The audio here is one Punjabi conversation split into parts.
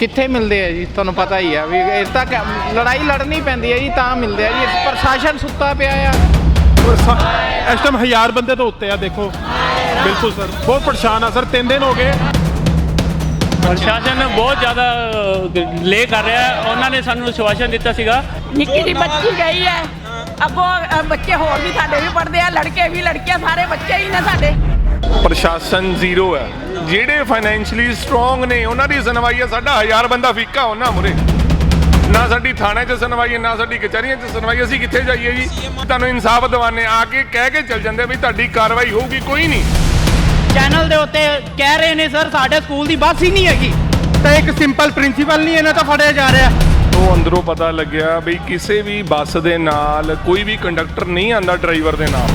ਕਿੱਥੇ ਮਿਲਦੇ ਆ ਜੀ? ਤੁਹਾਨੂੰ ਪਤਾ ਹੀ ਆ ਵੀ ਇਹ ਤਾਂ ਕ- ਲੜਾਈ ਲੜਨੀ ਪੈਂਦੀ ਹੈ ਜੀ ਤਾਂ ਮਿਲਦੇ ਆ ਜੀ। ਪ੍ਰਸ਼ਾਸਨ ਸੁੱਤਾ ਪਿਆ ਆ। ਇਸ ਟਾਈਮ ਹਜ਼ਾਰ ਬੰਦੇ ਤੋਂ ਉੱਤੇ ਆ ਦੇਖੋ। ਬਿਲਕੁਲ ਸਰ। ਬਹੁਤ ਪਰੇਸ਼ਾਨ ਆ ਸਰ। ਤਿੰਨ ਦਿਨ ਹੋ ਗਏ। ਪ੍ਰਸ਼ਾਸਨ ਬਹੁਤ ਜ਼ਿਆਦਾ ਲੇ ਕਰ ਰਿਹਾ। ਹੈ ਉਹਨਾਂ ਨੇ ਸਾਨੂੰ ਵਿਸ਼ਵਾਸਨ ਦਿੱਤਾ ਸੀਗਾ। ਨਿੱਕੀ ਦੀ ਬੱਚੀ ਗਈ ਹੈ ਅੱਗੋਂ ਅ, ਬੱਚੇ ਹੋਰ ਵੀ ਸਾਡੇ ਵੀ ਪੜਦੇ ਆ। ਲੜਕੇ ਵੀ ਲੜਕੀਆਂ ਸਾਰੇ ਬੱਚੇ ਹੀ ਨੇ ਸਾਡੇ। ਪ੍ਰਸ਼ਾਸਨ ਜ਼ੀਰੋ ਹੈ ਜਿਹੜੇ ਫਾਈਨੈਂਸ਼ਲੀ ਸਟਰੋਂਗ ਨੇ ਉਹਨਾਂ ਦੀ ਸੁਣਵਾਈ ਹੈ ਸਾਡਾ ਹਜ਼ਾਰ ਬੰਦਾ ਫੀਕਾ ਉਹਨਾਂ ਮੁਰੇ। ਨਾ ਸਾਡੀ ਥਾਣੇ 'ਚ ਸੁਣਵਾਈ ਹੈ ਨਾ ਸਾਡੀ ਕਚਹਿਰੀਆਂ 'ਚ ਸੁਣਵਾਈ। ਅਸੀਂ ਕਿੱਥੇ ਜਾਈਏ ਜੀ? ਤੁਹਾਨੂੰ ਇਨਸਾਫ ਦਿਵਾਨੇ ਆ ਕੇ ਕਹਿ ਕੇ ਚੱਲ ਜਾਂਦੇ ਵੀ ਤੁਹਾਡੀ ਕਾਰਵਾਈ ਹੋਊਗੀ ਕੋਈ ਨਹੀਂ। ਚੈਨਲ ਦੇ ਉੱਤੇ ਕਹਿ ਰਹੇ ਨੇ ਸਰ ਸਾਡੇ ਸਕੂਲ ਦੀ ਬੱਸ ਹੀ ਨਹੀਂ ਹੈਗੀ। ਤਾਂ ਇੱਕ ਸਿੰਪਲ ਪ੍ਰਿੰਸੀਪਲ ਨਹੀਂ ਇਹਨਾਂ ਤੋਂ ਫੜਿਆ ਜਾ ਰਿਹਾ। ਉਹ ਅੰਦਰੋਂ ਪਤਾ ਲੱਗਿਆ ਵੀ ਕਿਸੇ ਵੀ ਬੱਸ ਦੇ ਨਾਲ ਕੋਈ ਵੀ ਕੰਡਕਟਰ ਨਹੀਂ ਆਂਦਾ ਡਰਾਈਵਰ ਦੇ ਨਾਲ।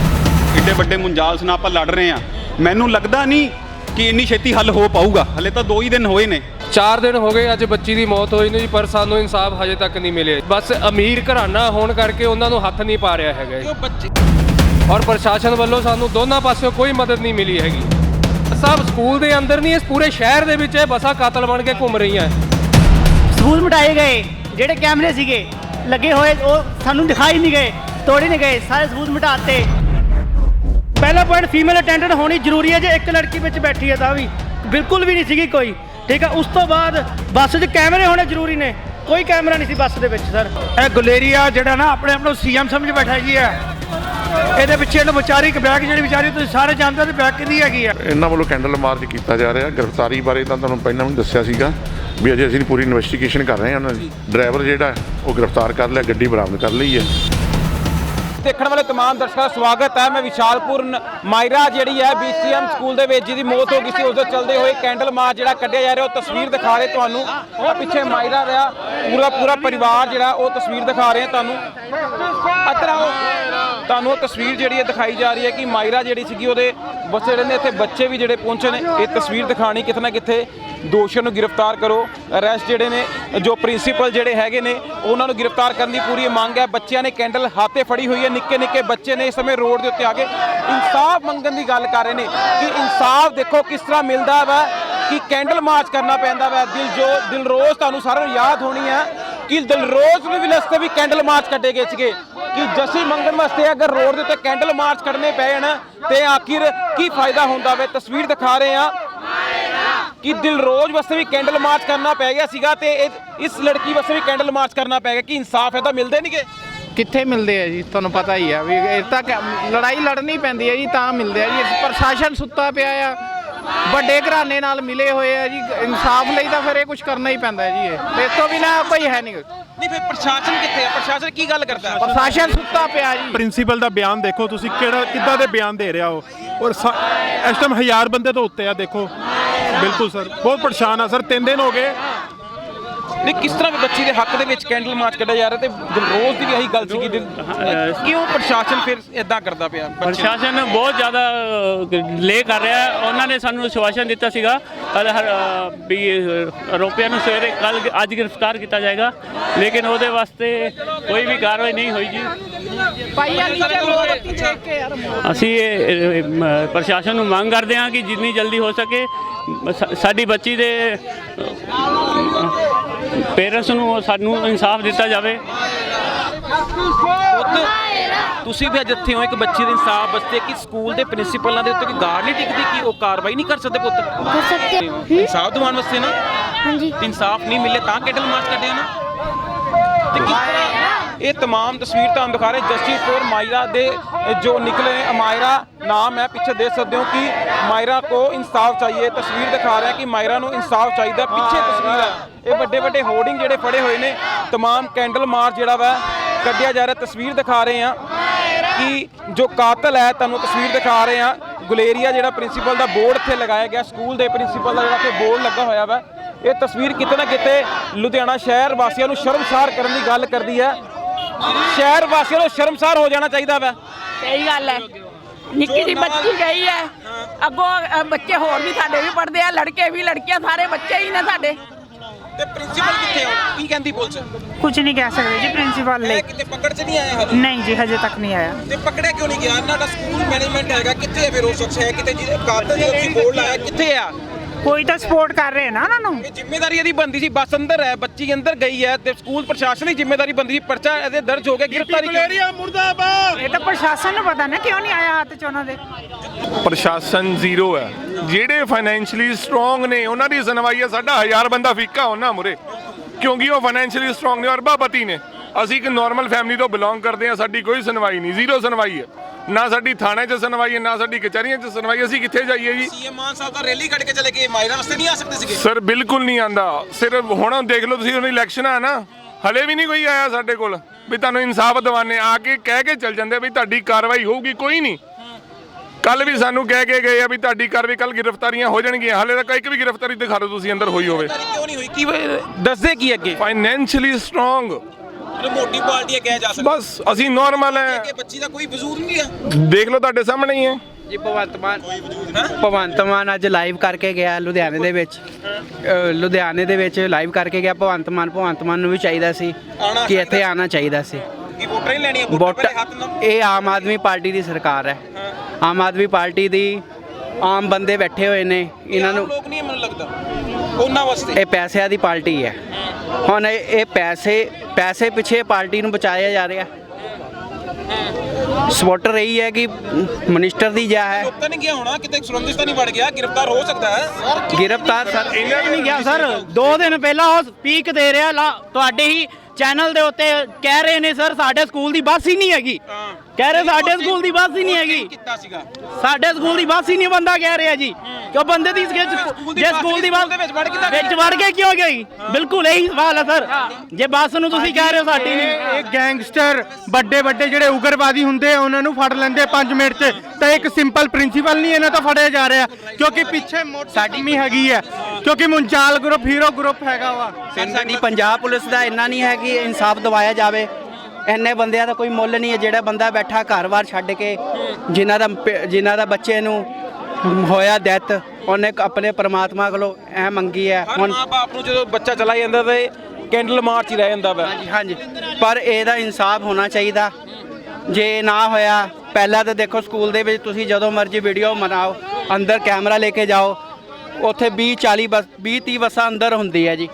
ਏਡੇ ਵੱਡੇ ਮੁੰਜਾਲ ਨਾਲ ਆਪਾਂ ਲੜ ਰਹੇ ਆ। ਮੈਨੂੰ ਲੱਗਦਾ ਨਹੀਂ ਕਿ ਇੰਨੀ ਛੇਤੀ ਹੱਲ ਹੋ ਪਾਊਗਾ? ਹਲੇ ਤਾਂ ਦੋ ਹੀ ਦਿਨ ਹੋਏ ਨੇ। 4 ਦਿਨ ਹੋ ਗਏ ਅੱਜ ਬੱਚੀ ਦੀ ਮੌਤ ਹੋਈ ਨੂੰ ਜੀ ਪਰ ਸਾਨੂੰ ਇਨਸਾਫ ਹਜੇ ਤੱਕ ਨਹੀਂ ਮਿਲਿਆ। ਬਸ ਅਮੀਰ ਘਰਾਣਾ ਹੋਣ ਕਰਕੇ ਉਹਨਾਂ ਨੂੰ ਹੱਥ ਨਹੀਂ ਪਾ ਰਿਹਾ ਹੈਗਾ। ਜੀ ਔਰ ਪ੍ਰਸ਼ਾਸਨ ਵੱਲੋਂ ਸਾਨੂੰ ਦੋਨਾਂ ਪਾਸਿਓਂ ਕੋਈ ਮਦਦ ਨਹੀਂ ਮਿਲੀ ਹੈਗੀ। ਸਭ ਸਕੂਲ ਦੇ ਅੰਦਰ ਨਹੀਂ ਇਸ ਪੂਰੇ ਸ਼ਹਿਰ ਦੇ ਵਿੱਚ ਇਹ ਬਸਾਂ ਕਾਤਲ ਬਣ ਕੇ ਘੁੰਮ ਰਹੀਆਂ। ਸਕੂਲ ਮਟਾਏ ਗਏ ਜਿਹੜੇ ਕੈਮਰੇ ਸੀਗੇ ਲੱਗੇ ਹੋਏ ਉਹ ਸਾਨੂੰ ਦਿਖਾਈ ਨਹੀਂ ਗਏ ਤੋੜੇ ਨਹੀਂ ਗਏ ਸਾਰੇ ਸਕੂਲ ਮਟਾਤੇ। ਪਹਿਲਾ ਪੁਆਇੰਟ ਫੀਮੇਲ ਅਟੈਂਡੈਂਟ ਹੋਣੀ ਜ਼ਰੂਰੀ ਹੈ ਜੇ ਇੱਕ ਲੜਕੀ ਵਿੱਚ ਬੈਠੀ ਹੈ ਤਾਂ ਵੀ। ਬਿਲਕੁਲ ਵੀ ਨਹੀਂ ਸੀਗੀ ਕੋਈ। ਠੀਕ ਹੈ ਉਸ ਤੋਂ ਬਾਅਦ ਬੱਸ 'ਚ ਕੈਮਰੇ ਹੋਣੇ ਜ਼ਰੂਰੀ ਨੇ। ਕੋਈ ਕੈਮਰਾ ਨਹੀਂ ਸੀ ਬੱਸ ਦੇ ਵਿੱਚ ਸਰ। ਇਹ ਗੁਲੇਰੀਆ ਜਿਹੜਾ ਨਾ ਆਪਣੇ ਆਪ ਨੂੰ ਸੀਐਮ ਸਮਝ ਬੈਠਾ ਜੀ ਹੈ। ਇਹਦੇ ਪਿੱਛੇ ਇਹਨੂੰ ਵਿਚਾਰੀ ਇੱਕ ਬੈਗ ਜਿਹੜੀ ਵਿਚਾਰੀ ਤੁਸੀਂ ਸਾਰੇ ਜਾਣਦੇ ਹੋ ਤੇ ਬੈਗ ਕਿਹਦੀ ਹੈਗੀ ਆ ਇਹਨਾਂ ਵੱਲੋਂ ਕੈਂਡਲ ਮਾਰਚ ਕੀਤਾ ਜਾ ਰਿਹਾ। ਗ੍ਰਿਫਤਾਰੀ ਬਾਰੇ ਤਾਂ ਤੁਹਾਨੂੰ ਪਹਿਲਾਂ ਵੀ ਦੱਸਿਆ ਸੀਗਾ ਵੀ ਅਜੇ ਅਸੀਂ ਪੂਰੀ ਇਨਵੈਸਟੀਗੇਸ਼ਨ ਕਰ ਰਹੇ ਹਾਂ। ਉਹਨਾਂ ਦੀ ਡਰਾਈਵਰ ਜਿਹੜਾ ਉਹ ਗ੍ਰਿਫਤਾਰ ਕਰ ਲਿਆ ਗੱਡੀ ਬਰਾਮਦ ਕਰ ਲਈ ਹੈ। ਦੇਖਣ ਵਾਲੇ ਤਮਾਮ ਦਰਸ਼ਕਾਂ ਦਾ ਸਵਾਗਤ ਹੈ। ਮੈਂ ਵਿਸ਼ਾਲਪੁਰ ਮਾਇਰਾ ਜਿਹੜੀ ਹੈ ਬੀਸੀਐਮ ਸਕੂਲ ਦੇ ਵਿੱਚ, ਜਿਹਦੀ ਮੌਤ ਹੋ ਗਈ ਸੀ, ਉਸ ਦੇ ਚਲਦੇ ਹੋਏ ਕੈਂਡਲ ਮਾਰਚ ਜਿਹੜਾ ਕੱਢਿਆ ਜਾ ਰਿਹਾ, ਉਹ ਤਸਵੀਰ ਦਿਖਾ ਰਹੇ ਤੁਹਾਨੂੰ। ਉਹ ਪਿੱਛੇ ਮਾਇਰਾ ਰਿਹਾ ਪੂਰਾ ਪੂਰਾ ਪਰਿਵਾਰ ਜਿਹੜਾ, ਉਹ ਤਸਵੀਰ ਦਿਖਾ ਰਹੇ ਤੁਹਾਨੂੰ। ਅਤਰਾ ਤੁਹਾਨੂੰ ਉਹ ਤਸਵੀਰ ਜਿਹੜੀ ਹੈ ਦਿਖਾਈ ਜਾ ਰਹੀ ਹੈ ਕਿ ਮਾਇਰਾ ਜਿਹੜੀ ਸੀਗੀ, ਉਹਦੇ ਬੱਚੇ ਜਿਹੜੇ ਨੇ ਇੱਥੇ ਬੱਚੇ ਵੀ ਜਿਹੜੇ ਪਹੁੰਚੇ ਨੇ, ਇਹ ਤਸਵੀਰ ਦਿਖਾਣੀ ਕਿਤੇ ਨਾ ਕਿਤੇ ਦੋਸ਼ੀਆਂ ਨੂੰ ਗ੍ਰਿਫਤਾਰ ਕਰੋ। ਅਰੈਸਟ ਜਿਹੜੇ ਨੇ, ਜੋ ਪ੍ਰਿੰਸੀਪਲ ਜਿਹੜੇ ਹੈਗੇ ਨੇ, ਉਹਨਾਂ ਨੂੰ ਗ੍ਰਿਫਤਾਰ ਕਰਨ ਦੀ ਪੂਰੀ ਮੰਗ ਹੈ। ਬੱਚਿਆਂ ਨੇ ਕੈਂਡਲ ਹਾਤੇ ਫੜੀ ਹੋਈ ਹੈ ਨਿੱਕੇ ਨਿੱਕੇ ਬੱਚੇ ਨੇ ਇਸ ਸਮੇਂ ਰੋਡ ਦੇ ਉੱਤੇ ਆ ਕੇ ਇਨਸਾਫ ਮੰਗਣ ਦੀ ਗੱਲ ਕਰ ਰਹੇ ਨੇ ਕਿ ਇਨਸਾਫ ਦੇਖੋ ਕਿਸ ਤਰ੍ਹਾਂ ਮਿਲਦਾ ਵਾ, ਕਿ ਕੈਂਡਲ ਮਾਰਚ ਕਰਨਾ ਪੈਂਦਾ ਵਾ। ਦਿਲ ਜੋ, ਦਿਲਰੋਜ਼ ਤੁਹਾਨੂੰ ਸਾਰਿਆਂ ਨੂੰ ਯਾਦ ਹੋਣੀ ਹੈ ਕਿ ਦਿਲਰੋਜ਼ ਨੂੰ ਵੀ ਲਸਤੇ ਵੀ ਕੈਂਡਲ ਮਾਰਚ ਕੱਢੇ ਗਏ ਸੀਗੇ। ਕਿ ਜਸੀ ਮੰਗਣ ਵਾਸਤੇ ਅਗਰ ਰੋਡ ਦੇ ਉੱਤੇ ਕੈਂਡਲ ਮਾਰਚ ਕਰਨੇ ਪੈਣ ਤੇ ਆਖਿਰ ਕੀ ਫਾਇਦਾ ਹੁੰਦਾ ਵੇ? ਤਸਵੀਰ ਦਿਖਾ ਰਹੇ ਆ ਕਿ ਦਿਲਰੋਜ਼ ਵਾਸਤੇ ਵੀ ਕੈਂਡਲ ਮਾਰਚ ਕਰਨਾ ਪੈ ਗਿਆ ਸੀਗਾ ਤੇ ਇਹ- ਇਸ ਲੜਕੀ ਵਾਸਤੇ ਵੀ ਕੈਂਡਲ ਮਾਰਚ ਕਰਨਾ ਪੈ ਗਿਆ ਕਿ ਇਨਸਾਫ ਇਹਦਾ ਮਿਲਦੇ ਨਹੀਂਗੇ ਕਿੱਥੇ ਮਿਲਦੇ ਆ ਜੀ? ਤੁਹਾਨੂੰ ਪਤਾ ਹੀ ਆ ਵੀ ਇਹ ਤਾਂ ਕ- ਲੜਾਈ ਲੜਨੀ ਪੈਂਦੀ ਹੈ ਜੀ ਤਾਂ ਮਿਲਦੇ ਆ ਜੀ। ਪ੍ਰਸ਼ਾਸਨ ਸੁੱਤਾ ਪਿਆ ਆ। ਵੱਡੇ ਘਰਾਣੇ ਨਾਲ ਮਿਲੇ ਹੋਏ ਆ ਜੀ। ਇਨਸਾਫ ਲਈ ਤਾਂ ਫਿਰ ਇਹ ਕੁਝ ਕਰਨਾ ਹੀ ਪੈਂਦਾ ਜੀ ਇਹ। ਇਸ ਤੋਂ ਬਿਨਾ ਕੋਈ ਹੈ ਨਹੀਂ ਨਹੀਂ ਫਿਰ ਪ੍ਰਸ਼ਾਸਨ ਕਿੱਥੇ ਆ? ਪ੍ਰਸ਼ਾਸਨ ਕੀ ਗੱਲ ਕਰਦਾ? ਹੈ ਪ੍ਰਸ਼ਾਸਨ ਸੁੱਤਾ ਪਿਆ ਜੀ। ਪ੍ਰਿੰਸੀਪਲ ਦਾ ਬਿਆਨ ਦੇਖੋ ਤੁਸੀਂ ਕਿਹੜਾ ਕਿੱਦਾਂ ਦੇ ਬਿਆਨ ਦੇ ਰਿਹਾ ਉਹ? ਔਰ ਸਾ- ਇਸ ਟਾਈਮ ਹਜ਼ਾਰ ਬੰਦੇ ਤੋਂ ਉੱਤੇ ਆ ਦੇਖੋ। ਬਿਲਕੁਲ ਸਰ ਬਹੁਤ ਪਰੇਸ਼ਾਨ ਆ ਸਰ ਤਿੰਨ ਦਿਨ ਹੋ ਗਏ। ਨਹੀਂ ਕਿਸ ਤਰ੍ਹਾਂ ਵੀ ਬੱਚੀ ਦੇ ਹੱਕ ਦੇ ਵਿੱਚ ਕੈਂਡਲ ਮਾਰਚ ਕੱਢਿਆ ਜਾ ਰਿਹਾ ਤੇ ਦਿਲਰੋਜ਼ ਦੀ ਵੀ ਇਹੀ ਗੱਲ ਸੀਗੀ ਦਿਲ- ਕਿਉਂ ਪ੍ਰਸ਼ਾਸਨ ਫਿਰ ਇਦਾਂ ਕਰਦਾ ਪਿਆ ਬੱਚੇ ਨੂੰ? ਪ੍ਰਸ਼ਾਸਨ ਬਹੁਤ ਜ਼ਿਆਦਾ ਲੇ ਕਰ ਰਿਹਾ। ਹੈ ਉਹਨਾਂ ਨੇ ਸਾਨੂੰ ਵਿਸ਼ਵਾਸਨ ਦਿੱਤਾ ਸੀਗਾ। ਕੱਲ ਵੀ ਆਰੋਪੀਆਂ ਨੂੰ ਸਵੇਰੇ ਕੱਲ ਅੱਜ ਗ੍ਰਿਫਤਾਰ ਕੀਤਾ ਜਾਏਗਾ। ਲੇਕਿਨ ਉਹਦੇ ਵਾਸਤੇ ਕੋਈ ਵੀ ਕਾਰਵਾਈ ਨਹੀਂ ਹੋਈ ਜੀ। ਪਾਈਆ ਨੀਚੇ ਮੋਮਬੱਤੀ ਦੇਖ ਕੇ ਯਾਰ ਅਸੀਂ ਇਹ, ਇਹ, ਮ, ਪ੍ਰਸ਼ਾਸਨ ਨੂੰ ਮੰਗ ਕਰਦੇ ਹਾਂ ਕਿ ਜਿੰਨੀ ਜਲਦੀ ਹੋ ਸਕੇ ਸਾ- ਸਾਡੀ ਬੱਚੀ ਦੇ ਪੇਰੈਂਟਸ ਨੂੰ ਸਾਨੂੰ ਇਨਸਾਫ ਦਿੱਤਾ ਜਾਵੇ ਪੁੱਤ ਤੁਸੀਂ ਵੀ ਅੱਜ ਇੱਥੇ ਹੋ ਇੱਕ ਬੱਚੀ ਦੇ ਇਨਸਾਫ ਵਾਸਤੇ ਕਿ ਸਕੂਲ ਦੇ ਪ੍ਰਿੰਸੀਪਲਾਂ ਦੇ ਉੱਤੇ ਕੋਈ ਗਾਰਡ ਨਹੀਂ ਟਿਕਦੀ ਕਿ ਉਹ ਕਾਰਵਾਈ ਨਹੀਂ ਕਰ ਸਕਦੇ ਪੁੱਤ ਕਰ सकते हो हम्म? ਇਨਸਾਫ ਦਿਵਾਉਣ ਵਾਸਤੇ ਨਾ हाँ जी ਤੇ ਇਨਸਾਫ ਨਹੀਂ ਮਿਲੇ ਤਾਂ ਕੈਂਡਲ ਮਾਰਚ ਕੱਢਿਆ ਨਾ ਤੇ ਕਿਸ ਤਰ੍ਹਾਂ ਇਹ तमाम ਤਸਵੀਰ ਤੁਹਾਨੂੰ ਦਿਖਾ ਰਹੇ ਜਸਟਿਸ ਫੋਰ ਮਾਇਰਾ ਦੇ ਜੋ ਨਿਕਲੇ ਨੇ ਮਾਇਰਾ ਨਾਮ ਹੈ ਪਿੱਛੇ ਦੇਖ ਸਕਦੇ ਹੋ ਕਿ ਮਾਇਰਾ ਕੋ ਇਨਸਾਫ ਚਾਹੀਏ ਤਸਵੀਰ ਦਿਖਾ ਰਿਹਾ ਕਿ ਮਾਇਰਾ ਨੂੰ ਇਨਸਾਫ ਚਾਹੀਦਾ ਪਿੱਛੇ ਤਸਵੀਰ ਹੈ ਇਹ ਵੱਡੇ ਵੱਡੇ ਹੋਰਡਿੰਗ ਜਿਹੜੇ ਫੜੇ ਹੋਏ ਨੇ तमाम ਕੈਂਡਲ ਮਾਰਚ ਜਿਹੜਾ ਵਾ ਕੱਢਿਆ ਜਾ ਰਿਹਾ ਤਸਵੀਰ ਦਿਖਾ ਰਹੇ ਆ ਕਿ ਜੋ ਕਾਤਲ ਹੈ ਤੁਹਾਨੂੰ ਤਸਵੀਰ ਦਿਖਾ ਰਹੇ ਆ ਗੁਲੇਰੀਆ ਜਿਹੜਾ ਪ੍ਰਿੰਸੀਪਲ ਦਾ ਬੋਰਡ ਇੱਥੇ ਲਗਾਇਆ ਗਿਆ ਸਕੂਲ ਦੇ ਪ੍ਰਿੰਸੀਪਲ ਦਾ ਜਿਹੜਾ ਇੱਥੇ ਬੋਰਡ ਲੱਗਾ ਹੋਇਆ ਵਾ ਇਹ ਤਸਵੀਰ ਕਿਤੇ ਨਾ ਕਿਤੇ ਲੁਧਿਆਣਾ ਸ਼ਹਿਰ ਵਾਸੀਆਂ ਨੂੰ ਸ਼ਰਮਸਾਰ ਕਰਨ ਦੀ ਗੱਲ ਕਰਦੀ ਹੈ ਸ਼ਹਿਰ ਵਾਸੀਆਂ ਨੂੰ ਸ਼ਰਮਸਾਰ ਹੋ ਜਾਣਾ ਚਾਹੀਦਾ ਵਾ। ਸਹੀ ਗੱਲ ਹੈ। ਨਿੱਕੀ ਦੀ ਬੱਚੀ ਗਈ ਹੈ। ਅੱਗੋਂ ਅ, ਬੱਚੇ ਹੋਰ ਵੀ ਸਾਡੇ ਵੀ ਪੜਦੇ ਆ ਲੜਕੇ ਵੀ ਲੜਕੀਆਂ ਸਾਰੇ ਬੱਚੇ ਹੀ ਨੇ ਸਾਡੇ। ਤੇ ਪ੍ਰਿੰਸੀਪਲ ਕਿੱਥੇ ਹੋ ਕੀ ਕਹਿੰਦੀ ਪੁਲਿਸ? ਕੁਝ ਨਹੀਂ ਕਹਿ ਸਕਦੇ ਜੀ ਪ੍ਰਿੰਸੀਪਲ ਇਹ ਕਿਤੇ ਪਕੜ 'ਚ ਨਹੀਂ ਆਇਆ ਹਜੇ? ਨਹੀਂ ਜੀ ਹਜੇ ਤੱਕ ਨਹੀਂ ਆਇਆ। ਤੇ ਪਕੜਿਆ ਕਿਉਂ ਨਹੀਂ ਗਿਆ? ਇਹਨਾਂ ਦਾ ਸਕੂਲ ਮੈਨੇਜਮੈਂਟ ਹੈਗਾ ਕਿੱਥੇ ਹੈ ਫਿਰ ਉਹ ਸ਼ਖਸ? ਹੈ ਕਿਤੇ ਜਿਹਦੇ ਕਾਤਲ ਨੇ ਤੁਸੀਂ ਬੋਰਡ ਲਾਇਆ ਕਿੱਥੇ ਆ? ਕੋਈ ਤਾਂ ਸਪੋਰਟ ਕਰ ਰਹੇ ਨਾ ਉਹਨਾਂ ਨੂੰ। ਇਹ ਜ਼ਿੰਮੇਵਾਰੀ ਇਹਦੀ ਬੰਦੀ ਸੀ ਬੱਸ ਅੰਦਰ ਹੈ ਬੱਚੀ ਅੰਦਰ ਗਈ ਹੈ ਤੇ ਸਕੂਲ ਪ੍ਰਸ਼ਾਸਨ ਦੀ ਜ਼ਿੰਮੇਵਾਰੀ ਬੰਦੀ ਸੀ ਪਰਚਾ ਇਹਦੇ ਦਰਜ ਹੋ ਗਿਆ ਗ੍ਰਿਫਤਾਰੀ ਕਿਉਂ? ਇਹ ਤਾਂ ਪ੍ਰਸ਼ਾਸਨ ਨੂੰ ਪਤਾ ਨਾ ਕਿਉਂ ਨਹੀਂ ਆਇਆ ਹੱਥ 'ਚ ਉਹਨਾਂ ਦੇ? ਪ੍ਰਸ਼ਾਸਨ ਜ਼ੀਰੋ ਹੈ। ਜਿਹੜੇ ਫਾਈਨੈਂਸ਼ੀਅਲੀ ਸਟਰੋਂਗ ਨੇ ਉਹਨਾਂ ਦੀ ਸੁਣਵਾਈ ਹੈ ਸਾਡਾ ਹਜ਼ਾਰ ਬੰਦਾ ਫਿੱਕਾ ਉਹਨਾਂ ਮੁਰੇ। ਕਿਉਂਕਿ ਉਹ ਫਾਈਨੈਂਸ਼ੀਅਲੀ ਸਟਰੋਂਗ ਨੇ ਅਰਬਾਪਤੀ ਨੇ। ਅਸੀਂ ਇੱਕ ਨਾਰਮਲ ਫੈਮਿਲੀ ਤੋਂ ਬਿਲੋਂਗ ਕਰਦੇ ਹਾਂ ਸਾਡੀ ਕੋਈ ਸੁਣਵਾਈ ਨਹੀਂ ਜ਼ੀਰੋ ਸੁਣਵਾਈ ਹੈ। ਨਾ ਸਾਡੀ ਥਾਣੇ 'ਚ ਸੁਣਵਾਈ ਹੈ ਨਾ ਸਾਡੀ ਕਚਹਿਰੀਆਂ 'ਚ ਸੁਣਵਾਈ ਅਸੀਂ ਕਿੱਥੇ ਜਾਈਏ ਜੀ? ਸੀਐਮ ਮਾਨ ਸਾਹਿਬ ਤਾਂ ਰੈਲੀ ਕੱਢ ਕੇ ਚਲੇ ਗਏ ਮਾਇਰਾ ਵਾਸਤੇ ਨਹੀਂ ਆ ਸਕਦੇ ਸੀਗੇ। ਸਰ ਬਿਲਕੁਲ ਨਹੀਂ ਆਂਦਾ। ਸਿਰਫ ਹੁਣ ਦੇਖ ਲਓ ਤੁਸੀਂ ਉਹਨਾਂ ਇਲੈਕਸ਼ਨ ਆ ਨਾ ਹਲੇ ਵੀ ਨਹੀਂ ਕੋਈ ਆਇਆ ਸਾਡੇ ਕੋਲ। ਵੀ ਤੁਹਾਨੂੰ ਇਨਸਾਫ ਦਿਵਾਨੇ ਆ ਕੇ ਕਹਿ ਕੇ ਚੱਲ ਜਾਂਦੇ ਵੀ ਤੁਹਾਡੀ ਕਾਰਵਾਈ ਹੋਊਗੀ ਕੋਈ ਨਹੀਂ। ਕੱਲ ਵੀ ਸਾਨੂੰ ਕਹਿ ਕੇ ਗਏ ਆ ਵੀ ਤੁਹਾਡੀ ਕਾਰਵਾਈ ਕੱਲ ਗ੍ਰਿਫਤਾਰੀਆਂ ਹੋ ਜਾਣਗੀਆਂ। ਹਲੇ ਤੱਕ ਇੱਕ ਵੀ ਗ੍ਰਿਫਤਾਰੀ ਦਿਖਾ ਦਿਓ ਤੁਸੀਂ ਅੰਦਰ ਹੋਈ ਹੋਵੇ। ਕਿਉਂ ਨਹੀਂ ਹੋਈ? ਕੀ ਦੱਸਦੇ ਕੀ ਅੱਗੇ? ਫਾਈਨੈਂਸ਼ੀਅਲੀ ਸਟਰੋਂਗ ਮਤਲਬ ਮੋਟੀ ਪਾਰਟੀ ਹੈ ਕਿਹਾ ਜਾ ਸਕਦਾ। ਬਸ ਅਸੀਂ ਨਾਰਮਲ ਹੈ। ਕਿ ਬੱਚੀ ਦਾ ਕੋਈ ਵਜੂਦ ਨਹੀਂ ਹੈ। ਦੇਖ ਲਓ ਤੁਹਾਡੇ ਸਾਹਮਣੇ ਹੀ ਹੈ। ਜੀ ਭਗਵੰਤ ਮਾਨ ਭਗਵੰਤ ਮਾਨ ਅੱਜ ਲਾਈਵ ਕਰਕੇ ਗਿਆ ਲੁਧਿਆਣੇ ਦੇ ਵਿੱਚ। ਅ, ਲੁਧਿਆਣੇ ਦੇ ਵਿੱਚ ਲਾਈਵ ਕਰਕੇ ਗਿਆ। ਭਗਵੰਤ ਮਾਨ ਭਗਵੰਤ ਮਾਨ ਨੂੰ ਵੀ ਚਾਹੀਦਾ ਸੀ ਆਉਣਾ ਕਿ ਇੱਥੇ ਆਣਾ ਚਾਹੀਦਾ ਸੀ। ਕੀ ਵੋਟਾਂ ਹੀ ਲੈਣੀਆਂ? ਵੋਟਾਂ ਵੋਟ ਪਹਿਲੇ ਹੱਥ ਨਾਲ ਇਹ ਆਮ ਆਦਮੀ ਪਾਰਟੀ ਦੀ ਸਰਕਾਰ ਹੈ। ਆਮ ਆਦਮੀ ਪਾਰਟੀ ਦੀ ਆਮ ਬੰਦੇ ਬੈਠੇ ਹੋਏ ਨੇ ਇਹਨਾਂ ਨੂੰ ਲੋਕ ਨਹੀਂ ਮੈਨੂੰ ਲੱਗਦਾ। ਉਹਨਾਂ ਵਾਸਤੇ। ਇਹ ਪੈਸਿਆਂ ਦੀ ਪਾਰਟੀ ਹੈ। ਹੁਣ ਇਹ ਇਹ ਪੈਸੇ ਪੈਸੇ ਪਿੱਛੇ ਪਾਰਟੀ ਨੂੰ ਬਚਾਇਆ ਜਾ ਰਿਹਾ। ਸਪੋਰਟਰ ਰਹੀ ਹੈ ਕਿ ਮਿਨਿਸਟਰ ਦੀ ਜਾ ਹੈ। ਤਾਂ ਨਹੀਂ ਗਿਆ ਹੋਣਾ? ਕਿਤੇ ਸੁਰੰਗਿਸ਼ ਤਾਂ ਨਹੀਂ ਵੜ ਗਿਆ ਗ੍ਰਿਫਤਾਰ ਹੋ ਸਕਦਾ ਹੈ। ਗ੍ਰਿਫਤਾਰ ਸਰ ਨਹੀਂ ਗਿਆ ਸਰ। 2 ਦਿਨ ਪਹਿਲਾਂ ਉਹ ਸਪੀਕ ਦੇ ਰਿਹਾ ਤੁਹਾਡੇ ਹੀ ਚੈਨਲ ਦੇ ਉੱਤੇ ਕਹਿ ਰਹੇ ਨੇ ਸਰ ਸਾਡੇ ਸਕੂਲ ਦੀ ਬੱਸ ਹੀ ਨਹੀਂ ਹੈਗੀ। ਕਹਿ ਰਹੇ ਸਾਡੇ ਸਕੂਲ ਦੀ ਬੱਸ ਹੀ ਨਹੀਂ ਹੈਗੀ। ਕੀਤਾ ਸੀਗਾ। ਸਾਡੇ ਸਕੂਲ ਦੀ ਬੱਸ ਹੀ ਨਹੀਂ ਬੰਦਾ ਕਹਿ ਰਿਹਾ ਜੀ। ਕਿਉਂ ਬੰਦੇ ਦੀ ਜੇ ਜੇ ਸਕੂਲ ਦੀ ਬੱਸ ਦੇ ਵਿੱਚ ਵੜ ਕੇ ਤਾਂ ਵਿੱਚ ਵੜ ਕੇ ਕਿਉਂ ਗਈ? ਬਿਲਕੁਲ ਇਹੀ ਸਵਾਲ ਹੈ ਸਰ। ਜੇ ਬੱਸ ਨੂੰ ਤੁਸੀਂ ਕਹਿ ਰਹੇ ਹੋ ਸਾਡੀ ਨਹੀਂ। ਇਹ ਗੈਂਗਸਟਰ ਵੱਡੇ ਵੱਡੇ ਜਿਹੜੇ ਉਗਰਵਾਦੀ ਹੁੰਦੇ ਆ ਉਹਨਾਂ ਨੂੰ ਫੜ ਲੈਂਦੇ 5 ਮਿੰਟ 'ਚ। ਤਾਂ ਇੱਕ ਸਿੰਪਲ ਪ੍ਰਿੰਸੀਪਲ ਨਹੀਂ ਇਹਨਾਂ ਤੋਂ ਫੜਿਆ ਜਾ ਰਿਹਾ। ਕਿਉਂਕਿ ਪਿੱਛੇ ਸਾਡੀ ਵੀ ਹੈਗੀ ਹੈ। ਕਿਉਂਕਿ ਮੁੰਚਾਲ ਗਰੁੱਪ ਹੀਰੋ ਗਰੁੱਪ ਹੈਗਾ ਵਾ। ਸਾਡੀ ਪੰਜਾਬ ਪੁਲਿਸ ਦਾ ਇੰਨਾ ਨਹੀਂ ਹੈ ਕਿ ਇਨਸਾਫ ਦਿਵਾਇਆ ਜਾਵੇ। ਇੰਨੇ ਬੰਦਿਆਂ ਦਾ ਕੋਈ ਮੁੱਲ ਨਹੀਂ ਹੈ ਜਿਹੜਾ ਬੰਦਾ ਬੈਠਾ ਘਰ-ਬਾਰ ਛੱਡ ਕੇ ਜਿਨ੍ਹਾਂ ਦਾ ਪ- ਜਿਨ੍ਹਾਂ ਦਾ ਬੱਚੇ ਨੂੰ ਹੋਇਆ ਡੈਥ ਉਹਨੇ ਆਪਣੇ ਪ੍ਰਮਾਤਮਾ ਕੋਲੋਂ ਐ ਮੰਗੀ ਹੈ ਹਰ ਹੁਣ ਮਾਂ ਬਾਪ ਨੂੰ ਜਦੋਂ ਬੱਚਾ ਚਲਾ ਜਾਂਦਾ ਤੇ ਕੈਂਡਲ ਮਾਰਚ ਹੀ ਰਹਿ ਜਾਂਦਾ ਵਾ। ਹਾਂਜੀ ਹਾਂਜੀ। ਪਰ ਇਹਦਾ ਇਨਸਾਫ ਹੋਣਾ ਚਾਹੀਦਾ। ਜੇ ਨਾ ਹੋਇਆ ਪਹਿਲਾਂ ਤਾਂ ਦੇਖੋ ਸਕੂਲ ਦੇ ਵਿੱਚ ਤੁਸੀਂ ਜਦੋਂ ਮਰਜ਼ੀ ਵੀਡੀਓ ਬਣਾਓ ਅੰਦਰ ਕੈਮਰਾ ਲੈ ਕੇ ਜਾਓ ਉੱਥੇ 20 40 ਬੱਸ 20 30 ਬੱਸਾਂ ਅੰਦਰ ਹੁੰਦੀ ਹੈ ਜੀ।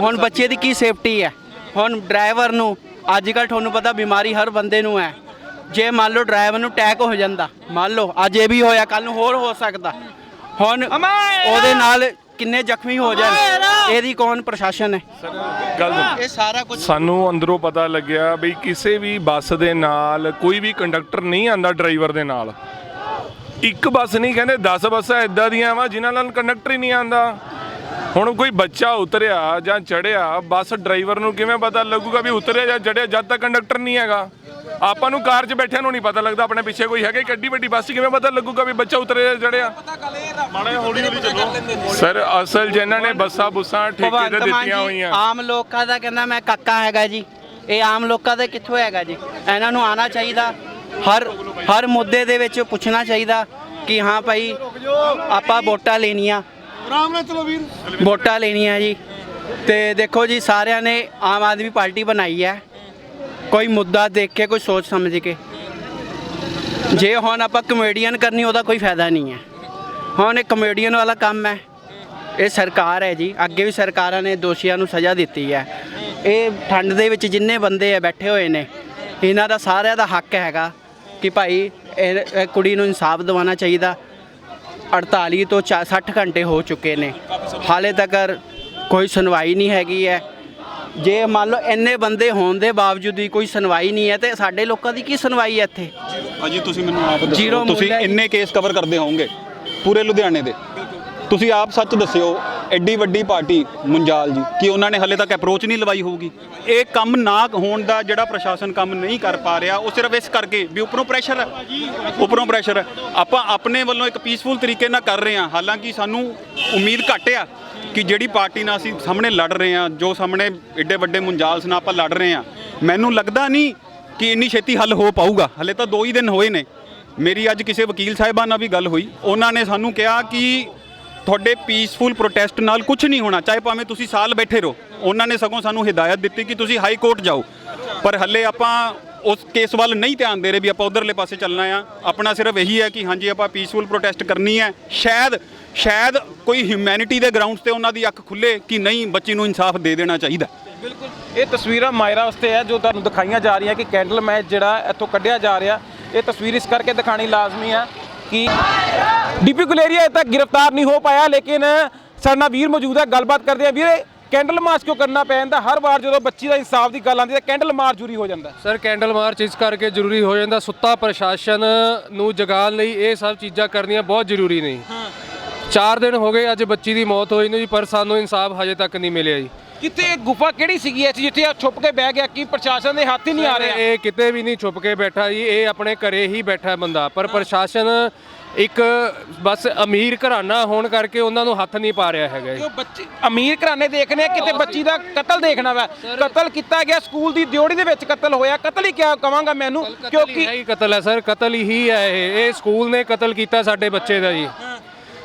ਹੁਣ ਬੱਚੇ ਦੀ ਕੀ ਸੇਫਟੀ ਹੈ? ਹੁਣ ਡਰਾਈਵਰ ਨੂੰ ਅੱਜ ਕੱਲ ਤੁਹਾਨੂੰ ਪਤਾ ਬਿਮਾਰੀ ਹਰ ਬੰਦੇ ਨੂੰ ਹੈ। ਜੇ ਮੰਨ ਲਓ ਡਰਾਈਵਰ ਨੂੰ ਅਟੈਕ ਹੋ ਜਾਂਦਾ ਮੰਨ ਲਓ ਅੱਜ ਇਹ ਵੀ ਹੋਇਆ ਕੱਲ ਨੂੰ ਹੋਰ ਹੋ ਸਕਦਾ। ਹੁਣ ਉਹਦੇ ਨਾਲ ਕਿੰਨੇ ਜ਼ਖਮੀ ਹੋ ਜਾਣ ਇਹਦੀ ਕੌਣ ਪ੍ਰਸ਼ਾਸਨ ਹੈ? ਗੱਲ ਇਹ ਸਾਰਾ ਕੁਝ ਸਾਨੂੰ ਅੰਦਰੋਂ ਪਤਾ ਲੱਗਿਆ ਵੀ ਕਿਸੇ ਵੀ ਬੱਸ ਦੇ ਨਾਲ ਕੋਈ ਵੀ ਕੰਡਕਟਰ ਨਹੀਂ ਆਂਦਾ ਡਰਾਈਵਰ ਦੇ ਨਾਲ। ਇੱਕ ਬੱਸ ਨਹੀਂ ਕਹਿੰਦੇ 10 ਬੱਸਾਂ ਇਦਾਂ ਦੀਆਂ ਵਾ ਜਿਨ੍ਹਾਂ ਨਾਲ ਕੰਡਕਟਰ ਹੀ ਨਹੀਂ ਆਂਦਾ। ਹੁਣ ਕੋਈ ਬੱਚਾ ਉਤਰਿਆ ਜਾਂ ਚੜਿਆ ਬੱਸ ਡਰਾਈਵਰ ਨੂੰ ਕਿਵੇਂ ਪਤਾ ਲੱਗੂਗਾ ਵੀ ਉਤਰਿਆ ਜਾਂ ਚੜਿਆ? ਜਦ ਤੱਕ ਕੰਡਕਟਰ ਨਹੀਂ ਹੈਗਾ। ਆਪਾਂ ਨੂੰ ਕਾਰ 'ਚ ਬੈਠਿਆਂ ਨੂੰ ਨਹੀਂ ਪਤਾ ਲੱਗਦਾ ਆਪਣੇ ਪਿੱਛੇ ਕੋਈ ਹੈਗਾ ਕਿੱਡੀ ਵੱਡੀ ਬੱਸ 'ਚ ਕਿਵੇਂ ਪਤਾ ਲੱਗੂਗਾ ਵੀ ਬੱਚਾ ਉਤਰਿਆ ਜਾਂ ਚੜਿਆ? ਸਰ ਅਸਲ ਜਿਨ੍ਹਾਂ ਨੇ ਬੱਸਾਂ ਬੁੱਸਾਂ ਠੇਕੇ ਤੇ ਦਿੱਤੀਆਂ ਹੋਈਆਂ। ਆਮ ਲੋਕਾਂ ਦਾ ਕਹਿੰਦਾ ਮੈਂ ਕਾਕਾ ਹੈਗਾ ਜੀ। ਇਹ ਆਮ ਲੋਕਾਂ ਦਾ ਕਿੱਥੋਂ ਹੈਗਾ ਜੀ? ਇਹਨਾਂ ਨੂੰ ਆਣਾ ਚਾਹੀਦਾ। ਹਰ ਹਰ ਮੁੱਦੇ ਦੇ ਵਿੱਚ ਪੁੱਛਣਾ ਚਾਹੀਦਾ ਕਿ ਹਾਂ ਭਾਈ ਆਪਾਂ ਵੋਟਾਂ ਲੈਣੀਆਂ। ਆਰਾਮ ਨਾਲ ਚਲੋ ਵੀਰ। ਵੋਟਾਂ ਲੈਣੀਆਂ ਜੀ। ਤੇ ਦੇਖੋ ਜੀ, ਸਾਰਿਆਂ ਨੇ ਆਮ ਆਦਮੀ ਪਾਰਟੀ ਬਣਾਈ ਹੈ। ਕੋਈ ਮੁੱਦਾ ਦੇਖ ਕੇ, ਕੋਈ ਸੋਚ ਸਮਝ ਕੇ। ਜੇ ਹੁਣ ਆਪਾਂ ਕਮੇਡੀਅਨ ਕਰਨੀ, ਉਹਦਾ ਕੋਈ ਫਾਇਦਾ ਨਹੀਂ ਹੈ। ਹੁਣ ਇਹ ਕਮੇਡੀਅਨ ਵਾਲਾ ਕੰਮ ਹੈ। ਇਹ ਸਰਕਾਰ ਹੈ ਜੀ। ਅੱਗੇ ਵੀ ਸਰਕਾਰਾਂ ਨੇ ਦੋਸ਼ੀਆਂ ਨੂੰ ਸਜ਼ਾ ਦਿੱਤੀ ਹੈ। ਇਹ ਠੰਡ ਦੇ ਵਿੱਚ ਜਿੰਨੇ ਬੰਦੇ ਆ, ਬੈਠੇ ਹੋਏ ਨੇ, ਇਹਨਾਂ ਦਾ ਸਾਰਿਆਂ ਦਾ ਹੱਕ ਹੈਗਾ ਕਿ ਭਾਈ, ਇਹ ਇਹ ਕੁੜੀ ਨੂੰ ਇਨਸਾਫ ਦਿਵਾਉਣਾ ਚਾਹੀਦਾ। 48 ਤੋਂ 60 ਘੰਟੇ ਹੋ ਚੁੱਕੇ ਨੇ। ਹਾਲੇ ਤੱਕ ਕੋਈ ਸੁਣਵਾਈ ਨਹੀਂ ਹੈਗੀ ਹੈ। ਜੇ ਮੰਨ ਲਓ ਇੰਨੇ ਬੰਦੇ ਹੋਣ ਦੇ ਬਾਵਜੂਦ ਵੀ ਕੋਈ ਸੁਣਵਾਈ ਨਹੀਂ ਹੈ ਤੇ ਸਾਡੇ ਲੋਕਾਂ ਦੀ ਕੀ ਸੁਣਵਾਈ ਹੈ ਇੱਥੇ? ਅਜੀ ਤੁਸੀਂ ਮੈਨੂੰ ਆਪ Zero ਦੱਸੋ ਤੁਸੀਂ ਹੈ। ਇੰਨੇ ਕੇਸ ਕਵਰ ਕਰਦੇ ਹੋਵੋਗੇ ਪੂਰੇ ਲੁਧਿਆਣੇ ਦੇ? ਤੁਸੀਂ ਆਪ ਸੱਚ ਦੱਸਿਓ, ਐਡੀ ਵੱਡੀ ਪਾਰਟੀ ਮੁੰਜਾਲ ਜੀ, ਕਿ ਉਹਨਾਂ ਨੇ ਹਲੇ ਤੱਕ ਅਪਰੋਚ ਨਹੀਂ ਲਵਾਈ ਹੋਊਗੀ? ਇਹ ਕੰਮ ਨਾ ਹੋਣ ਦਾ ਜਿਹੜਾ ਪ੍ਰਸ਼ਾਸਨ ਕੰਮ ਨਹੀਂ ਕਰ ਪਾ ਰਿਹਾ, ਉਹ ਸਿਰਫ ਇਸ ਕਰਕੇ ਵੀ ਉੱਪਰੋਂ ਪ੍ਰੈਸ਼ਰ ਹੈ। ਉੱਪਰੋਂ ਪ੍ਰੈਸ਼ਰ ਹੈ। ਆਪਾਂ ਆਪਣੇ ਵੱਲੋਂ ਇੱਕ ਪੀਸਫੁਲ ਤਰੀਕੇ ਨਾਲ ਕਰ ਰਹੇ ਹਾਂ, ਹਾਲਾਂਕਿ ਸਾਨੂੰ ਉਮੀਦ ਘੱਟ ਆ ਕਿ ਜਿਹੜੀ ਪਾਰਟੀ ਨਾਲ ਅਸੀਂ ਸਾਹਮਣੇ ਲੜ ਰਹੇ ਹਾਂ, ਜੋ ਸਾਹਮਣੇ ਏਡੇ ਵੱਡੇ ਮੁੰਜਾਲਸ ਨਾਲ ਆਪਾਂ ਲੜ ਰਹੇ ਹਾਂ, ਮੈਨੂੰ ਲੱਗਦਾ ਨਹੀਂ ਕਿ ਇੰਨੀ ਛੇਤੀ ਹੱਲ ਹੋ ਪਾਊਗਾ। ਹਲੇ ਤਾਂ 2 ਹੀ ਦਿਨ ਹੋਏ ਨੇ। ਮੇਰੀ ਅੱਜ ਕਿਸੇ ਵਕੀਲ ਸਾਹਿਬਾਨ ਨਾਲ ਵੀ ਗੱਲ ਹੋਈ। ਉਹਨਾਂ ਨੇ ਸਾਨੂੰ ਕਿਹਾ ਕਿ ਤੁਹਾਡੇ ਪੀਸਫੁਲ ਪ੍ਰੋਟੈਸਟ ਨਾਲ ਕੁਝ ਨਹੀਂ ਹੋਣਾ, ਚਾਹੇ ਭਾਵੇਂ ਤੁਸੀਂ ਸਾਲ ਬੈਠੇ ਰਹੋ। ਉਹਨਾਂ ਨੇ ਸਗੋਂ ਸਾਨੂੰ ਹਦਾਇਤ ਦਿੱਤੀ ਕਿ ਤੁਸੀਂ ਹਾਈ ਕੋਰਟ ਜਾਓ। ਪਰ ਹੱਲੇ ਆਪਾਂ ਉਸ ਕੇਸ ਵੱਲ ਨਹੀਂ ਧਿਆਨ ਦੇ ਰਹੇ ਵੀ ਆਪਾਂ ਉਧਰਲੇ ਪਾਸੇ ਚੱਲਣਾ ਆ। ਆਪਣਾ ਸਿਰਫ ਇਹੀ ਹੈ ਕਿ ਹਾਂਜੀ, ਆਪਾਂ ਪੀਸਫੁਲ ਪ੍ਰੋਟੈਸਟ ਕਰਨੀ ਹੈ। ਸ਼ਾਇਦ ਸ਼ਾਇਦ ਕੋਈ ਹਿਊਮੈਨਿਟੀ ਦੇ ਗਰਾਊਂਡਸ ਤੇ ਉਹਨਾਂ ਦੀ ਅੱਖ ਖੁੱਲੇ ਕਿ ਨਹੀਂ, ਬੱਚੀ ਨੂੰ ਇਨਸਾਫ ਦੇ ਦੇਣਾ ਚਾਹੀਦਾ। ਬਿਲਕੁਲ। ਇਹ ਤਸਵੀਰਾਂ ਮਾਇਰਾ ਵਾਸਤੇ ਹੈ ਜੋ ਤੁਹਾਨੂੰ ਦਿਖਾਈਆਂ ਜਾ ਰਹੀਆਂ ਕਿ ਕੈਂਡਲ ਮੈਚ ਜਿਹੜਾ ਇੱਥੋਂ ਕੱਢਿਆ ਜਾ ਰਿਹਾ। ਇਹ ਤਸਵੀਰ ਇਸ ਕਰਕੇ ਦਿਖਾਣੀ ਲਾਜ਼ਮੀ ਹੈ ਕਿ ਡੀਪੀ ਗੁਲੇਰੀਆ ਅਜੇ ਤੱਕ ਗ੍ਰਿਫਤਾਰ ਨਹੀਂ ਹੋ ਪਾਇਆ ਲੇਕਿਨ ਸਾਡੇ ਵੀਰ ਮੌਜੂਦ ਹੈ ਗੱਲਬਾਤ ਕਰਦੇ ਆ ਵੀਰੇ ਕੈਂਡਲ ਮਾਰਚ ਕਿਉਂ ਕਰਨਾ ਪੈ ਜਾਂਦਾ? ਹਰ ਵਾਰ ਜਦੋਂ ਬੱਚੀ ਦਾ ਇਨਸਾਫ ਦੀ ਗੱਲ ਆਉਂਦੀ ਹੈ ਕੈਂਡਲ ਮਾਰਚ ਜ਼ਰੂਰੀ ਹੋ ਜਾਂਦਾ। ਸਰ ਕੈਂਡਲ ਮਾਰਚ ਇਸ ਕਰਕੇ ਜ਼ਰੂਰੀ ਹੋ ਜਾਂਦਾ ਸੁੱਤਾ ਪ੍ਰਸ਼ਾਸਨ ਨੂੰ ਜਗਾਉਣ ਲਈ ਇਹ ਸਭ ਚੀਜ਼ਾਂ ਕਰਨੀਆਂ ਬਹੁਤ ਜ਼ਰੂਰੀ ਨੇ। ਚਾਰ ਦਿਨ ਹੋ ਗਏ ਅੱਜ ਬੱਚੀ ਦੀ ਮੌਤ ਹੋਈ ਨੂੰ ਜੀ ਪਰ ਸਾਨੂੰ ਇਨਸਾਫ ਹਜੇ ਤੱਕ ਨਹੀਂ ਮਿਲਿਆ ਜੀ। ਕਿੱਥੇ ਇਹ ਗੁਫਾ ਕਿਹੜੀ ਸੀਗੀ ਐਸੀ ਜਿੱਥੇ ਆ ਛੁਪ ਕੇ ਬਹਿ ਗਿਆ? ਕਿ ਪ੍ਰਸ਼ਾਸਨ ਦੇ ਹੱਥ ਹੀ ਨਹੀਂ ਆ ਰਿਹਾ? ਇਹ ਕਿਤੇ ਵੀ ਨਹੀਂ ਛੁਪ ਕੇ ਬੈਠਾ ਜੀ ਇਹ ਆਪਣੇ ਘਰੇ ਹੀ ਬੈਠਾ ਹੈ ਬੰਦਾ। ਪਰ ਪ੍ਰਸ਼ਾਸਨ ਇੱਕ ਬਸ ਅਮੀਰ ਘਰਾਣਾ ਹੋਣ ਕਰਕੇ ਉਹਨਾਂ ਨੂੰ ਹੱਥ ਨਹੀਂ ਪਾ ਰਿਹਾ ਹੈਗਾ ਬੱਚੇ ਅਮੀਰ ਘਰਾਣੇ ਦੇਖਣੇ ਆ, ਕਿਤੇ ਬੱਚੀ ਦਾ ਕਤਲ ਦੇਖਣਾ ਵਾ। ਕਤਲ ਕੀਤਾ ਗਿਆ ਸਕੂਲ ਦੀ ਦਿਓੜੀ ਦੇ ਵਿੱਚ ਕਤਲ ਹੋਇਆ। ਕਤਲ ਹੀ ਕਿਆ ਕਵਾਂਗਾ ਮੈਨੂੰ? ਕਿਉਂਕਿ ਨਹੀਂ ਕਤਲ ਹੈ ਸਰ ਕਤਲ ਹੀ ਹੈ ਇਹ। ਇਹ ਸਕੂਲ ਨੇ ਕਤਲ ਕੀਤਾ ਸਾਡੇ ਬੱਚੇ ਦਾ ਜੀ।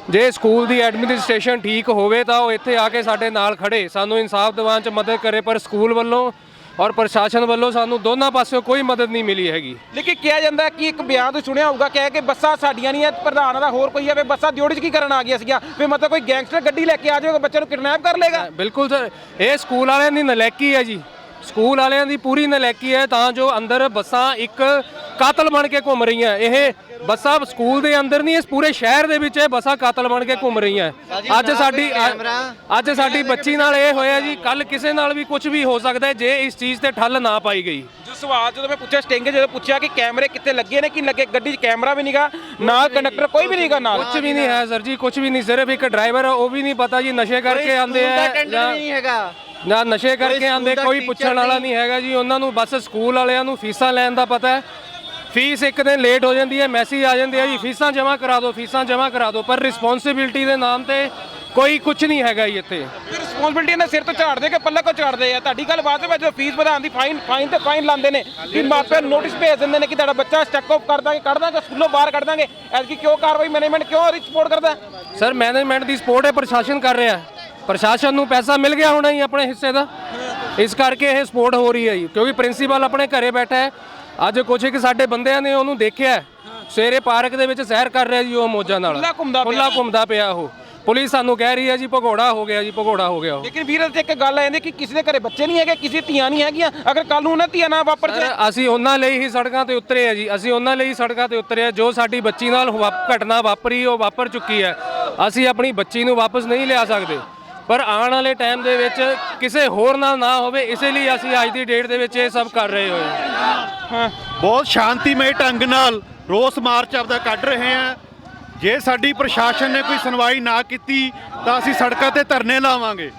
ਜੇ ਸਕੂਲ ਦੀ ਐਡਮਿਨਿਸਟ੍ਰੇਸ਼ਨ ਠੀਕ ਹੋਵੇ ਤਾਂ ਉਹ ਇੱਥੇ ਆ ਕੇ ਸਾਡੇ ਨਾਲ ਖੜੇ। ਸਾਨੂੰ ਇਨਸਾਫ ਦਿਵਾਉਣ 'ਚ ਮਦਦ ਕਰੇ ਪਰ ਸਕੂਲ ਵੱਲੋਂ ਔਰ ਪ੍ਰਸ਼ਾਸਨ ਵੱਲੋਂ ਸਾਨੂੰ ਦੋਨਾਂ ਪਾਸਿਓਂ ਕੋਈ ਮਦਦ ਨਹੀਂ ਮਿਲੀ ਹੈਗੀ। ਲੇਕਿਨ ਕਿਹਾ ਜਾਂਦਾ ਕਿ ਇੱਕ ਬਿਆਨ ਤੋਂ ਸੁਣਿਆ ਹੋਊਗਾ ਕਹਿ ਕਿ ਬੱਸਾਂ ਸਾਡੀਆਂ ਨਹੀਂ ਹੈ ਪ੍ਰਧਾਨਾਂ ਦਾ ਹੋਰ ਕੋਈ ਹੈ ਵੀ ਬੱਸਾਂ ਦਿਓੜੀ 'ਚ ਕੀ ਕਰਨ ਆ ਗਿਆ ਸੀਗਾ ਵੀ ਮਤਲਬ ਕੋਈ ਗੈਂਗਸਟਰ ਗੱਡੀ ਲੈ ਕੇ ਆ ਜਾਏਗਾ ਬੱਚੇ ਨੂੰ ਕਿਡਨੈਪ ਕਰ ਲੇਗਾ ਬਿਲਕੁਲ ਸਰ ਇਹ ਸਕੂਲ ਵਾਲਿਆਂ ਦੀ ਨਲਾਇਕੀ ਹੈ ਜੀ। ਸਕੂਲ ਵਾਲਿਆਂ ਦੀ ਪੂਰੀ ਨਲਾਇਕੀ ਹੈ ਤਾਂ ਜੋ ਅੰਦਰ ਬੱਸਾਂ ਇੱਕ ਕਾਤਲ ਬਣ ਕੇ ਘੁੰਮ ਰਹੀਆਂ। ਇਹ ਬੱਸਾਂ ਸਕੂਲ ਦੇ ਅੰਦਰ ਨਹੀਂ ਇਸ ਪੂਰੇ ਸ਼ਹਿਰ ਦੇ ਵਿੱਚ ਇਹ ਬੱਸਾਂ ਕਾਤਲ ਬਣ ਕੇ ਘੁੰਮ ਰਹੀਆਂ। ਅੱਜ ਸਾਡੀ ਅੱਜ ਸਾਡੀ ਬੱਚੀ ਨਾਲ ਇਹ ਹੋਇਆ ਜੀ ਕੱਲ ਕਿਸੇ ਨਾਲ ਵੀ ਕੁਝ ਵੀ ਹੋ ਸਕਦਾ ਹੈ ਜੇ ਇਸ ਚੀਜ਼ ਤੇ ਠੱਲ ਨਾ ਪਾਈ ਗਈ। ਜੋ ਸਵਾਲ ਜਦੋਂ ਮੈਂ ਪੁੱਛਿਆ ਸਟਿੰਗ ਜਦੋਂ ਪੁੱਛਿਆ ਕਿ ਕੈਮਰੇ ਕਿੱਥੇ ਲੱਗੇ ਨੇ ਕਿ ਲੱਗੇ ਗੱਡੀ 'ਚ ਕੈਮਰਾ ਵੀ ਨਹੀਂਗਾ ਨਾਲ ਕੰਡਕਟਰ ਕੋਈ ਵੀ ਨਹੀਂਗਾ ਨਾਲ। ਕੁਝ ਵੀ ਨਹੀਂ ਹੈ ਸਰ ਜੀ ਕੁਝ ਵੀ ਨਹੀਂ ਸਿਰਫ ਇੱਕ ਡਰਾਈਵਰ ਹੈ ਉਹ ਵੀ ਨਹੀਂ ਪਤਾ ਜੀ ਨਸ਼ੇ ਕਰਕੇ ਆਂਦੇ ਆ ਜਾਂ ਨਹੀਂ ਹੈਗਾ। ਨਾ ਨਸ਼ੇ ਕਰਕੇ ਆਂਦੇ ਕੋਈ ਪੁੱਛਣ ਵਾਲਾ ਨਹੀਂ ਹੈਗਾ ਜੀ ਉਹਨਾਂ ਨੂੰ ਬਸ ਸਕੂਲ ਵਾਲਿਆਂ ਨੂੰ ਫੀਸਾਂ ਲੈਣ ਦਾ ਪਤਾ ਹੈ। ਫੀਸ ਇੱਕ ਦਿਨ ਲੇਟ ਹੋ ਜਾਂਦੀ ਹੈ ਮੈਸੇਜ ਆ ਜਾਂਦੇ ਆ ਜੀ ਫੀਸਾਂ ਜਮ੍ਹਾਂ ਕਰਾ ਦਿਓ ਫੀਸਾਂ ਜਮ੍ਹਾਂ ਕਰਾ ਦਿਓ ਪਰ ਰਿਸਪੌਂਸਿਬਿਲਟੀ ਦੇ ਨਾਮ ਤੇ ਕੋਈ ਕੁਝ ਨਹੀਂ ਹੈਗਾ ਜੀ ਇੱਥੇ। ਰਿਸਪੌਂਸਿਬਿਲਟੀ ਇਹਨਾਂ ਸਿਰ ਤੋਂ ਝਾੜਦੇ ਕਿ ਪੱਲੇ ਕੋ ਝਾੜਦੇ ਆ? ਤੁਹਾਡੀ ਗੱਲ ਹੈ ਜਦੋਂ ਫੀਸ ਵਧਾਉਣ ਦੀ ਫਾਈਨ ਫਾਈਨ ਤੇ ਫਾਈਨ ਲਾਉਂਦੇ ਨੇ। ਕਿ ਮਾਪਿਆਂ ਨੂੰ ਨੋਟਿਸ ਭੇਜ ਦਿੰਦੇ ਨੇ ਕਿ ਤੁਹਾਡਾ ਬੱਚਾ ਸਟੈਕ ਆਫ ਕਰ ਦਾਂਗੇ ਕੱਢ ਦਾਂਗੇ ਸਕੂਲੋਂ ਬਾਹਰ ਕੱਢ ਦਾਂਗੇ। ਐਤਕੀ ਕਿਉਂ ਕਾਰਵਾਈ ਮੈਨੇਜਮੈਂਟ ਕਿਉਂ ਰਿਪੋਰਟ ਕਰਦਾ? ਸਰ ਮੈਨੇਜਮੈਂਟ ਦੀ ਸਪੋਰਟ ਹੈ ਪ੍ਰਸ਼ਾਸਨ ਕਰ ਰਿਹਾ। ਹੈ। ਪ੍ਰਸ਼ਾਸਨ ਨੂੰ ਪੈਸਾ ਮਿਲ ਗਿਆ ਹੋਣਾ ਜੀ ਆਪਣੇ ਹਿੱਸੇ ਦਾ। ਇਸ ਕਰਕੇ ਇਹ ਸਪੋਰਟ ਹੋ ਰਹੀ ਹੈ ਜੀ ਕਿਉਂਕਿ ਪ੍ਰਿੰਸੀਪਲ ਆਪਣੇ ਘਰੇ ਬੈਠਾ ਹੈ। ਅੱਜ ਕੁਝ ਇੱਕ ਸਾਡੇ ਬੰਦਿਆਂ ਨੇ ਉਹਨੂੰ ਦੇਖਿਆ। ਸਵੇਰੇ ਪਾਰਕ ਦੇ ਵਿੱਚ ਸੈਰ ਕਰ ਰਿਹਾ ਜੀ ਉਹ ਮੋਜਾਂ ਨਾਲ। ਖੁੱਲ੍ਹਾ ਘੁੰਮਦਾ ਪਿਆ। ਖੁੱਲ੍ਹਾ ਘੁੰਮਦਾ ਪਿਆ ਉਹ। ਪੁਲਿਸ ਸਾਨੂੰ ਕਹਿ ਰਹੀ ਹੈ ਜੀ ਭਗੌੜਾ ਹੋ ਗਿਆ ਜੀ ਭਗੌੜਾ ਹੋ ਗਿਆ ਉਹ। ਲੇਕਿਨ ਵੀਰ ਤੇ ਇੱਕ ਗੱਲ ਆ ਜਾਂਦੀ ਕਿ ਕਿਸੇ ਦੇ ਘਰੇ ਬੱਚੇ ਨਹੀਂ ਹੈਗੇ ਕਿਸੇ ਧੀਆਂ ਨਹੀਂ ਹੈਗੀਆਂ। ਅਗਰ ਕੱਲ ਨੂੰ ਉਹਨਾਂ ਧੀਆਂ ਨਾਲ ਵਾਪਰ ਜਾਏ ਸਰ, ਅਸੀਂ ਉਹਨਾਂ ਲਈ ਹੀ ਸੜਕਾਂ ਤੇ ਉਤਰੇ ਆ ਜੀ। ਅਸੀਂ ਉਹਨਾਂ ਲਈ ਸੜਕਾਂ ਤੇ ਉਤਰੇ ਆ। ਜੋ ਸਾਡੀ ਬੱਚੀ ਨਾਲ ਘਟਨਾ ਵਾਪਰੀ ਉਹ ਵਾਪਰ ਚੁੱਕੀ ਹੈ। ਅਸੀਂ ਆਪਣੀ ਬੱਚੀ ਨੂੰ ਵਾਪਸ ਨਹੀਂ ਲਿਆ ਸਕਦੇ। ਪਰ ਆਉਣ ਵਾਲੇ ਟਾਈਮ ਦੇ ਵਿੱਚ ਕਿਸੇ ਹੋਰ ਨਾਲ ਨਾ ਹੋਵੇ ਇਸੇ ਲਈ ਅਸੀਂ ਅੱਜ ਦੀ ਡੇਟ ਦੇ ਵਿੱਚ ਇਹ ਸਭ ਕਰ ਰਹੇ ਹੋਏ ਹਾਂ। ਬਹੁਤ ਸ਼ਾਂਤੀਮਈ ਢੰਗ ਨਾਲ ਰੋਸ ਮਾਰਚ ਆਪਦਾ ਕੱਢ ਰਹੇ ਹਾਂ। ਜੇ ਸਾਡੀ ਪ੍ਰਸ਼ਾਸਨ ਨੇ ਕੋਈ ਸੁਣਵਾਈ ਨਾ ਕੀਤੀ ਤਾਂ ਅਸੀਂ ਸੜਕਾਂ ਤੇ ਧਰਨੇ ਲਾਵਾਂਗੇ।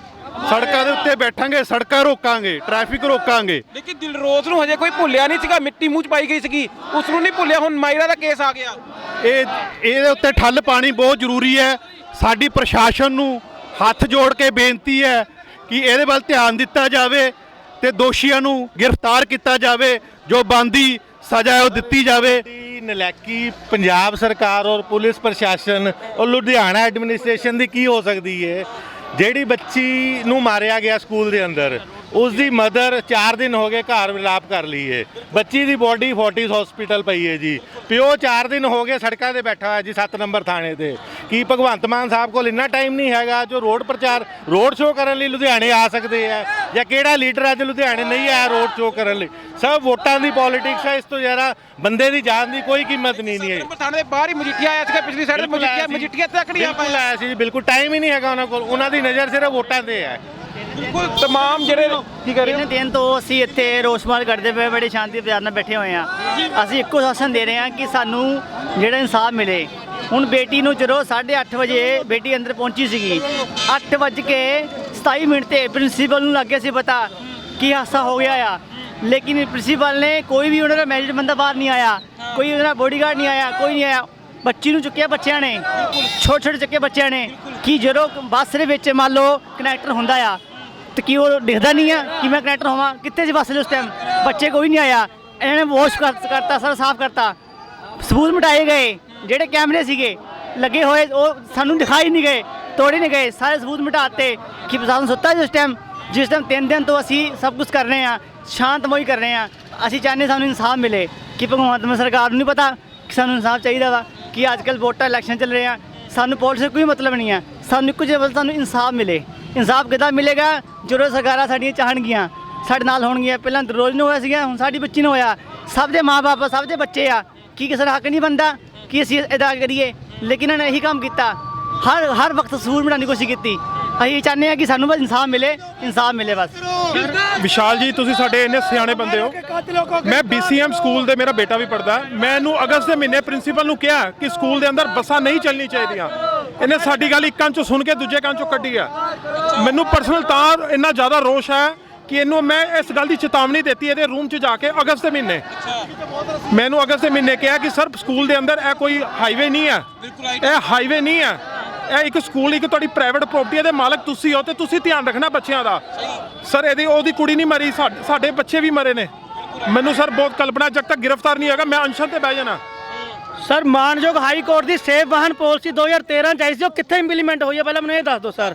ਸੜਕਾਂ ਦੇ ਉੱਤੇ ਬੈਠਾਂਗੇ ਸੜਕਾਂ ਰੋਕਾਂਗੇ ਟ੍ਰੈਫਿਕ ਰੋਕਾਂਗੇ। ਲੇਕਿਨ ਦਿਲਰੋਜ਼ ਨੂੰ ਹਜੇ ਕੋਈ ਭੁੱਲਿਆ ਨਹੀਂ ਸੀਗਾ ਮਿੱਟੀ ਮੂੰਹ ਚ ਪਾਈ ਗਈ ਸੀਗੀ। ਉਸ ਨੂੰ ਨਹੀਂ ਭੁੱਲਿਆ ਹੁਣ ਮਾਇਰਾ ਦਾ ਕੇਸ ਆ ਗਿਆ। ਇਹ ਇਹਦੇ ਉੱਤੇ ਠੱਲ ਪਾਣੀ ਬਹੁਤ ਜ਼ਰੂਰੀ ਹੈ। ਸਾਡੀ ਪ੍ਰਸ਼ਾਸਨ ਨੂੰ ਹੱਥ ਜੋੜ ਕੇ ਬੇਨਤੀ ਹੈ ਕਿ ਇਹਦੇ ਵੱਲ ਧਿਆਨ ਦਿੱਤਾ ਜਾਵੇ ਤੇ ਦੋਸ਼ੀਆਂ ਨੂੰ ਗ੍ਰਿਫਤਾਰ ਕੀਤਾ ਜਾਵੇ, ਜੋ ਬੰਦੀ ਸਜ਼ਾ ਹੈ ਉਹ ਦਿੱਤੀ ਜਾਵੇ। ਨਲੈਕੀ ਪੰਜਾਬ ਸਰਕਾਰ ਔਰ ਪੁਲਿਸ ਪ੍ਰਸ਼ਾਸਨ ਔਰ ਲੁਧਿਆਣਾ ਐਡਮਿਨਿਸਟ੍ਰੇਸ਼ਨ ਦੀ ਕੀ ਹੋ ਸਕਦੀ ਹੈ ਜਿਹੜੀ ਬੱਚੀ ਨੂੰ ਮਾਰਿਆ ਗਿਆ ਸਕੂਲ ਦੇ ਅੰਦਰ ਉਸ ਦੀ ਮਦਰ 4 ਦਿਨ ਹੋ ਗਏ ਘਰ ਵਿਲਾਪ ਕਰ ਲਈ ਹੈ ਬੱਚੀ ਦੀ ਬੋਡੀ ਫੋਰਟਿਸ ਹਸਪੀਟਲ ਪਈ ਹੈ ਜੀ। ਪਿਓ 4 ਦਿਨ ਹੋ ਗਏ ਸੜਕਾਂ ਤੇ ਬੈਠਾ ਹੋਇਆ ਜੀ 7 ਨੰਬਰ ਥਾਣੇ ਤੇ। ਕੀ ਭਗਵੰਤ ਮਾਨ ਸਾਹਿਬ ਕੋਲ ਇੰਨਾ ਟਾਈਮ ਨਹੀਂ ਹੈਗਾ ਜੋ ਰੋਡ ਪ੍ਰਚਾਰ ਰੋਡ ਸ਼ੋਅ ਕਰਨ ਲਈ ਲੁਧਿਆਣੇ ਆ ਸਕਦੇ ਆ ਜਾਂ ਕਿਹੜਾ ਲੀਡਰ ਅੱਜ ਲੁਧਿਆਣੇ ਨਹੀਂ ਆਇਆ ਰੋਡ ਸ਼ੋਅ ਕਰਨ ਲਈ। ਸਭ ਵੋਟਾਂ ਦੀ ਪੋਲਿਟਿਕਸ ਹੈ ਇਸ ਤੋਂ ਜ਼ਿਆਦਾ ਬੰਦੇ ਦੀ ਜਾਨ ਦੀ ਕੋਈ ਕੀਮਤ ਨਹੀਂ ਨਹੀਂ ਹੈ ਥਾਣੇ ਦੇ ਬਾਹਰ ਹੀ ਮਜੀਠੀਆ ਆਇਆ ਸੀਗਾ ਪਿਛਲੀ ਸਾਈਡ ਮਜੀਠੀਆ ਸੀ। ਮਜੀਠੀਆ ਤੱਕੜੀਆਂ ਬਿਲਕੁਲ ਆਇਆ ਸੀ ਜੀ ਬਿਲਕੁਲ ਟਾਈਮ ਹੀ ਨਹੀਂ ਹੈਗਾ ਉਹਨਾਂ ਕੋਲ। ਉਹਨਾਂ ਦੀ ਨਜ਼ਰ ਸਿਰਫ ਵੋਟਾਂ ਤੇ ਹੈ ਬਿਲਕੁਲ ਤਮਾਮ ਜਿਹੜੇ ਕੀ ਕਰ ਰਹੇ ਹੋ? ਤਿੰਨ ਦਿਨ ਤੋਂ ਅਸੀਂ ਇੱਥੇ ਰੋਸ਼ਮਾਰ ਕਰਦੇ ਪਏ ਬੜੇ ਸ਼ਾਂਤੀ ਪਿਆਰ ਨਾਲ ਬੈਠੇ ਹੋਏ ਆ ਅਸੀਂ ਇੱਕੋ ਸ਼ਾਸਨ ਦੇ ਰਹੇ ਹਾਂ ਕਿ ਸਾਨੂੰ ਜਿਹੜਾ ਇਨਸਾਫ ਮਿਲੇ। ਹੁਣ ਬੇਟੀ ਨੂੰ ਜਦੋਂ 8:30 ਵਜੇ ਬੇਟੀ ਅੰਦਰ ਪਹੁੰਚੀ ਸੀਗੀ 8 ਵੱਜ ਕੇ 27 ਮਿੰਟ ਤੇ ਪ੍ਰਿੰਸੀਪਲ ਨੂੰ ਲੱਗੇ ਸੀ ਪਤਾ ਕੀ ਹਾਸਾ ਹੋ ਗਿਆ ਆ। ਲੇਕਿਨ ਪ੍ਰਿੰਸੀਪਲ ਨੇ ਕੋਈ ਵੀ ਉਹਨਾਂ ਦਾ ਮੈਰਿਟ ਬੰਦਾ ਬਾਹਰ ਨਹੀਂ ਆਇਆ ਕੋਈ ਉਹਨਾਂ ਦਾ ਬੋਡੀਗਾਰਡ ਨਹੀਂ ਆਇਆ ਕੋਈ ਨਹੀਂ ਆਇਆ। ਬੱਚੀ ਨੂੰ ਚੁੱਕਿਆ ਬੱਚਿਆਂ ਨੇ ਛੋਟੇ ਛੋਟੇ ਚੱਕੇ ਬੱਚਿਆਂ ਨੇ। ਕਿ ਜਦੋਂ ਬੱਸ ਦੇ ਵਿੱਚ ਮੰਨ ਲਓ ਕਨੈਕਟਰ ਹੁੰਦਾ ਆ ਤੇ ਕੀ ਉਹ ਦਿਖਦਾ ਨਹੀਂ ਆ ਕਿ ਮੈਂ ਕਨੈਕਟਰ ਹੋਵਾਂ? ਕਿੱਥੇ ਸੀ ਬੱਸ ਉਸ ਟਾਈਮ ਬੱਚੇ ਕੋਈ ਨਹੀਂ ਆਇਆ। ਇਹਨਾਂ ਨੇ ਵਾਸ਼ ਕਰਤਾ, ਸਾਰਾ ਸਾਫ਼ ਕਰਤਾ। ਸਬੂਤ ਮਿਟਾਏ ਗਏ। ਜਿਹੜੇ ਕੈਮਰੇ ਸੀਗੇ, ਲੱਗੇ ਹੋਏ, ਉਹ ਸਾਨੂੰ ਦਿਖਾਈ ਨਹੀਂ ਗਏ, ਤੋੜੇ ਨਹੀਂ ਗਏ। ਸਾਰੇ ਸਬੂਤ ਮਿਟਾਤੇ ਕਿ ਪ੍ਰਸ਼ਾਸਨ ਸੁੱਤਾ ਜਿਸ ਟਾਈਮ ਜਿਸ ਟਾਈਮ ਤਿੰਨ ਦਿਨ ਤੋਂ ਅਸੀਂ ਸਭ ਕੁਝ ਕਰ ਰਹੇ ਹਾਂ, ਸ਼ਾਂਤਮਈ ਕਰ ਰਹੇ ਹਾਂ। ਅਸੀਂ ਚਾਹੁੰਦੇ ਸਾਨੂੰ ਇਨਸਾਫ ਮਿਲੇ। ਕਿ ਭਗਵੰਤ ਮਾਨ ਸਰਕਾਰ ਨੂੰ ਨਹੀਂ ਪਤਾ ਕਿ ਸਾਨੂੰ ਇਨਸਾਫ ਚਾਹੀਦਾ ਵਾ, ਕਿ ਅੱਜ ਕੱਲ੍ਹ ਵੋਟਾਂ ਇਲੈਕਸ਼ਨ ਚੱਲ ਰਹੇ ਆ ਸਾਨੂੰ ਪੁਲਿਸ ਕੋਈ ਮਤਲਬ ਨਹੀਂ ਹੈ ਸਾਨੂੰ ਇੱਕੋ ਜਿਹਾ ਬਸ ਸਾਨੂੰ ਇਨਸਾਫ ਮਿਲੇ। ਇਨਸਾਫ ਕਿੱਦਾਂ ਮਿਲੇਗਾ? ਜਦੋਂ ਸਰਕਾਰਾਂ ਸਾਡੀਆਂ ਚਾਹਣਗੀਆਂ, ਸਾਡੇ ਨਾਲ ਹੋਣਗੀਆਂ। ਪਹਿਲਾਂ ਰੋਜ਼ ਨੂੰ ਹੋਇਆ ਸੀਗਾ, ਹੁਣ ਸਾਡੀ ਬੱਚੀ ਨੂੰ ਹੋਇਆ। ਸਭ ਦੇ ਮਾਪੇ ਸਭ ਦੇ ਬੱਚੇ ਆ। ਕੀ ਕਿਸੇ ਦਾ ਹੱਕ ਨਹੀਂ ਬੰਦਾ ਕਿ ਅਸੀਂ ਇਦਾਂ ਕਰੀਏ? ਲੇਕਿਨ ਇਹਨਾਂ ਨੇ ਇਹੀ ਕੰਮ ਕੀਤਾ। ਹਰ ਹਰ ਵਕਤ ਸੂਰ ਮਿਟਾਉਣ ਦੀ ਕੋਸ਼ਿਸ਼ ਕੀਤੀ। ਅਸੀਂ ਚਾਹੁੰਦੇ ਹਾਂ ਕਿ ਸਾਨੂੰ ਬਸ ਇਨਸਾਫ ਮਿਲੇ ਇਨਸਾਫ ਮਿਲੇ ਬਸ। ਵਿਸ਼ਾਲ ਜੀ, ਤੁਸੀਂ ਸਾਡੇ ਇੰਨੇ ਸਿਆਣੇ ਬੰਦੇ ਹੋ। ਮੈਂ BCM ਸਕੂਲ ਦੇ ਮੇਰਾ ਬੇਟਾ ਵੀ ਪੜਦਾ ਮੈਂ ਇਹਨੂੰ ਅਗਸਤ ਦੇ ਮਹੀਨੇ ਪ੍ਰਿੰਸੀਪਲ ਨੂੰ ਕਿਹਾ ਕਿ ਸਕੂਲ ਦੇ ਅੰਦਰ ਬੱਸਾਂ ਨਹੀਂ ਚੱਲਣੀ ਚਾਹੀਦੀਆਂ। ਇਹਨੇ ਸਾਡੀ ਗੱਲ ਇੱਕ ਕੰਨ ਚੋਂ ਸੁਣ ਕੇ ਦੂਜੇ ਕੰਨ ਚੋਂ ਕੱਢੀ ਆ। ਮੈਨੂੰ ਪਰਸਨਲ ਤਾਂ ਇੰਨਾ ਜ਼ਿਆਦਾ ਰੋਸ਼ ਹੈ ਕਿ ਇਹਨੂੰ ਮੈਂ ਇਸ ਗੱਲ ਦੀ ਚੇਤਾਵਨੀ ਦਿੱਤੀ ਇਹਦੇ ਰੂਮ 'ਚ ਜਾ ਕੇ ਅਗਸਤ ਦੇ ਮਹੀਨੇ। ਮੈਨੂੰ ਅਗਸਤ ਦੇ ਮਹੀਨੇ ਕਿਹਾ ਕਿ ਸਰ ਸਕੂਲ ਦੇ ਅੰਦਰ ਇਹ ਕੋਈ ਹਾਈਵੇ ਨਹੀਂ ਹੈ। ਇਹ ਹਾਈਵੇ ਨਹੀਂ ਹੈ। ਇਹ ਇੱਕ ਸਕੂਲ ਇੱਕ ਤੁਹਾਡੀ ਪ੍ਰਾਈਵੇਟ ਪ੍ਰਾਪਰਟੀ ਦੇ ਮਾਲਕ ਤੁਸੀਂ ਹੋ ਤੇ ਤੁਸੀਂ ਧਿਆਨ ਰੱਖਣਾ ਬੱਚਿਆਂ ਦਾ। ਸਰ ਇਹਦੀ ਉਹਦੀ ਕੁੜੀ ਨਹੀਂ ਮਰੀ ਸਾਡੇ ਸਾਡੇ ਬੱਚੇ ਵੀ ਮਰੇ ਨੇ। ਮੈਨੂੰ ਸਰ ਬਹੁਤ ਕਲਪਨਾ ਜਦ ਤੱਕ ਗ੍ਰਿਫਤਾਰ ਨਹੀਂ ਹੋਏਗਾ ਮੈਂ ਅਨਸ਼ਨ ਤੇ ਬਹਿ ਜਾਣਾ। ਸਰ, ਮਾਨਯੋਗ ਹਾਈ ਕੋਰਟ ਦੀ ਸੇਫ ਵਾਹਨ ਪਾਲਿਸੀ 2013 ਚ ਆਈ ਸੀ, ਉਹ ਕਿੱਥੇ ਇੰਪਲੀਮੈਂਟ ਹੋਈ ਹੈ ਪਹਿਲਾਂ ਮੈਨੂੰ ਇਹ ਦੱਸ ਦਿਓ, ਸਰ।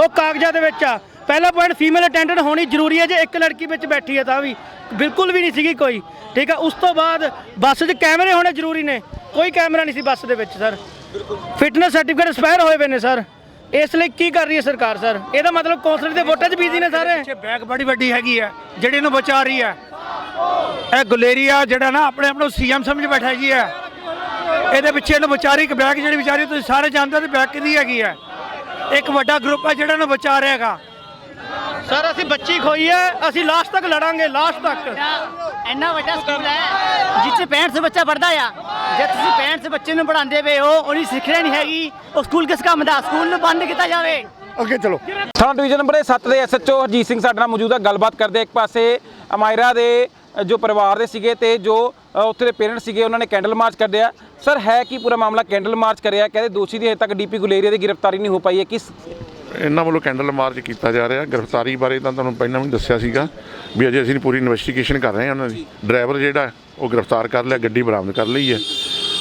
ਉਹ ਕਾਗਜ਼ਾਂ ਦੇ ਵਿੱਚ ਆ। ਪਹਿਲਾ ਪੁਆਇੰਟ ਫੀਮੇਲ ਅਟੈਂਡੈਂਟ ਹੋਣੀ ਜ਼ਰੂਰੀ ਹੈ ਜੇ ਇੱਕ ਲੜਕੀ ਵਿੱਚ ਬੈਠੀ ਹੈ ਤਾਂ ਵੀ। ਬਿਲਕੁਲ ਵੀ ਨਹੀਂ ਸੀਗੀ ਕੋਈ। ਠੀਕ ਹੈ ਉਸ ਤੋਂ ਬਾਅਦ ਬੱਸ 'ਚ ਕੈਮਰੇ ਹੋਣੇ ਜ਼ਰੂਰੀ ਨੇ। ਕੋਈ ਕੈਮਰਾ ਨਹੀਂ ਸੀ ਬੱਸ ਦੇ ਵਿੱਚ, ਸਰ। ਫਿਟਨੈਸ ਸਰਟੀਫਿਕੇਟ ਐਕਸਪਾਇਰ ਹੋਏ ਪਏ ਨੇ, ਸਰ। ਇਸ ਲਈ ਕੀ ਕਰ ਰਹੀ ਹੈ ਸਰਕਾਰ, ਸਰ? ਇਹਦਾ ਮਤਲਬ ਕੌਂਸਲਰ ਦੇ ਵੋਟਾਂ 'ਚ ਬੀਜ਼ੀ ਨੇ ਸਾਰੇ। ਬੈਗ ਬੜੀ ਵੱਡੀ ਹੈਗੀ ਹੈ ਜਿਹੜੀ ਨੂੰ ਬਚਾ ਰਹੀ ਹੈ ਇਹ ਗੁਲੇਰੀਆ ਜਿਹੜਾ ਨਾ ਆਪਣੇ ਆਪ ਨੂੰ ਸੀਐਮ ਸਮਝ ਬੈਠਾ ਜੀ ਹੈ ਇਹਦੇ ਪਿੱਛੇ ਨੂੰ ਵਿਚਾਰੀ ਇੱਕ ਬੈਗ ਜਿਹੜੀ ਵਿਚਾਰੀ ਤੁਸੀਂ ਸਾਰੇ ਜਾਣਦੇ ਹੋ ਤੇ ਬੈਗ ਕਿਹਦੀ ਹੈਗੀ ਹੈ? ਇੱਕ ਵੱਡਾ ਗਰੁੱਪ ਹੈ ਜਿਹੜਾ ਨੂੰ ਬਚਾ ਰਿਹਾ ਹੈਗਾ। ਸਰ ਅਸੀਂ ਬੱਚੀ ਖੋਈ ਹੈ ਅਸੀਂ ਲਾਸਟ ਤੱਕ ਲੜਾਂਗੇ ਲਾਸਟ ਤੱਕ। ਇੰਨਾ ਵੱਡਾ ਸਕੂਲ ਹੈ 'ਚ 65 ਸੇ ਬੱਚਾ ਪੜਦਾ ਆ। ਜੇ ਤੁਸੀਂ 65 ਸੇ ਬੱਚੇ ਨੂੰ ਪੜਾਉਂਦੇ ਪਏ ਹੋ ਉਹਦੀ ਸਿੱਖਿਆ ਨਹੀਂ ਹੈਗੀ ਉਹ ਸਕੂਲ ਕਿਸ ਕੰਮ ਦਾ? ਸਕੂਲ ਨੂੰ ਬੰਦ ਕੀਤਾ ਜਾਵੇ। ਅੱਗੇ ਚਲੋ। ਥਾਣਾ ਡਿਵੀਜ਼ਨ ਨੰਬਰ 7 ਦੇ ਐਸਐਚਓ ਹਰਜੀਤ ਸਿੰਘ ਸਾਡੇ ਨਾਲ ਮੌਜੂਦ ਹੈ। ਗੱਲਬਾਤ ਕਰਦੇ। ਇੱਕ ਪਾਸੇ ਅਮਾਇਰਾ ਦੇ ਜੋ ਪਰਿਵਾਰ ਦੇ ਸੀਗੇ ਤੇ ਜੋ ਉੱਥੇ ਦੇ ਪੇਰੈਂਟਸ ਸੀਗੇ, ਉਹਨਾਂ ਨੇ ਕੈਂਡਲ ਮਾਰਚ ਕੱਢਿਆ ਸਰ ਹੈ ਕੀ ਪੂਰਾ ਮਾਮਲਾ ਕੈਂਡਲ ਮਾਰਚ ਕਰਿਆ? ਕਹਿੰਦੇ ਦੋਸ਼ੀ ਦੀ ਹਜੇ ਤੱਕ ਡੀਪੀ ਗੁਲੇਰੀਆ ਦੀ ਗ੍ਰਿਫਤਾਰੀ ਨਹੀਂ ਹੋ ਪਾਈ ਹੈ। ਕਿਸ ਇਹਨਾਂ ਵੱਲੋਂ ਕੈਂਡਲ ਮਾਰਚ ਕੀਤਾ ਜਾ ਰਿਹਾ। ਗ੍ਰਿਫਤਾਰੀ ਬਾਰੇ ਤਾਂ ਤੁਹਾਨੂੰ ਪਹਿਲਾਂ ਵੀ ਦੱਸਿਆ ਸੀਗਾ ਵੀ ਅਜੇ ਅਸੀਂ ਪੂਰੀ ਇਨਵੈਸਟੀਗੇਸ਼ਨ ਕਰ ਰਹੇ ਹਾਂ। ਉਹਨਾਂ ਦੀ ਡਰਾਈਵਰ ਜਿਹੜਾ, ਉਹ ਗ੍ਰਿਫਤਾਰ ਕਰ ਲਿਆ, ਗੱਡੀ ਬਰਾਮਦ ਕਰ ਲਈ ਹੈ।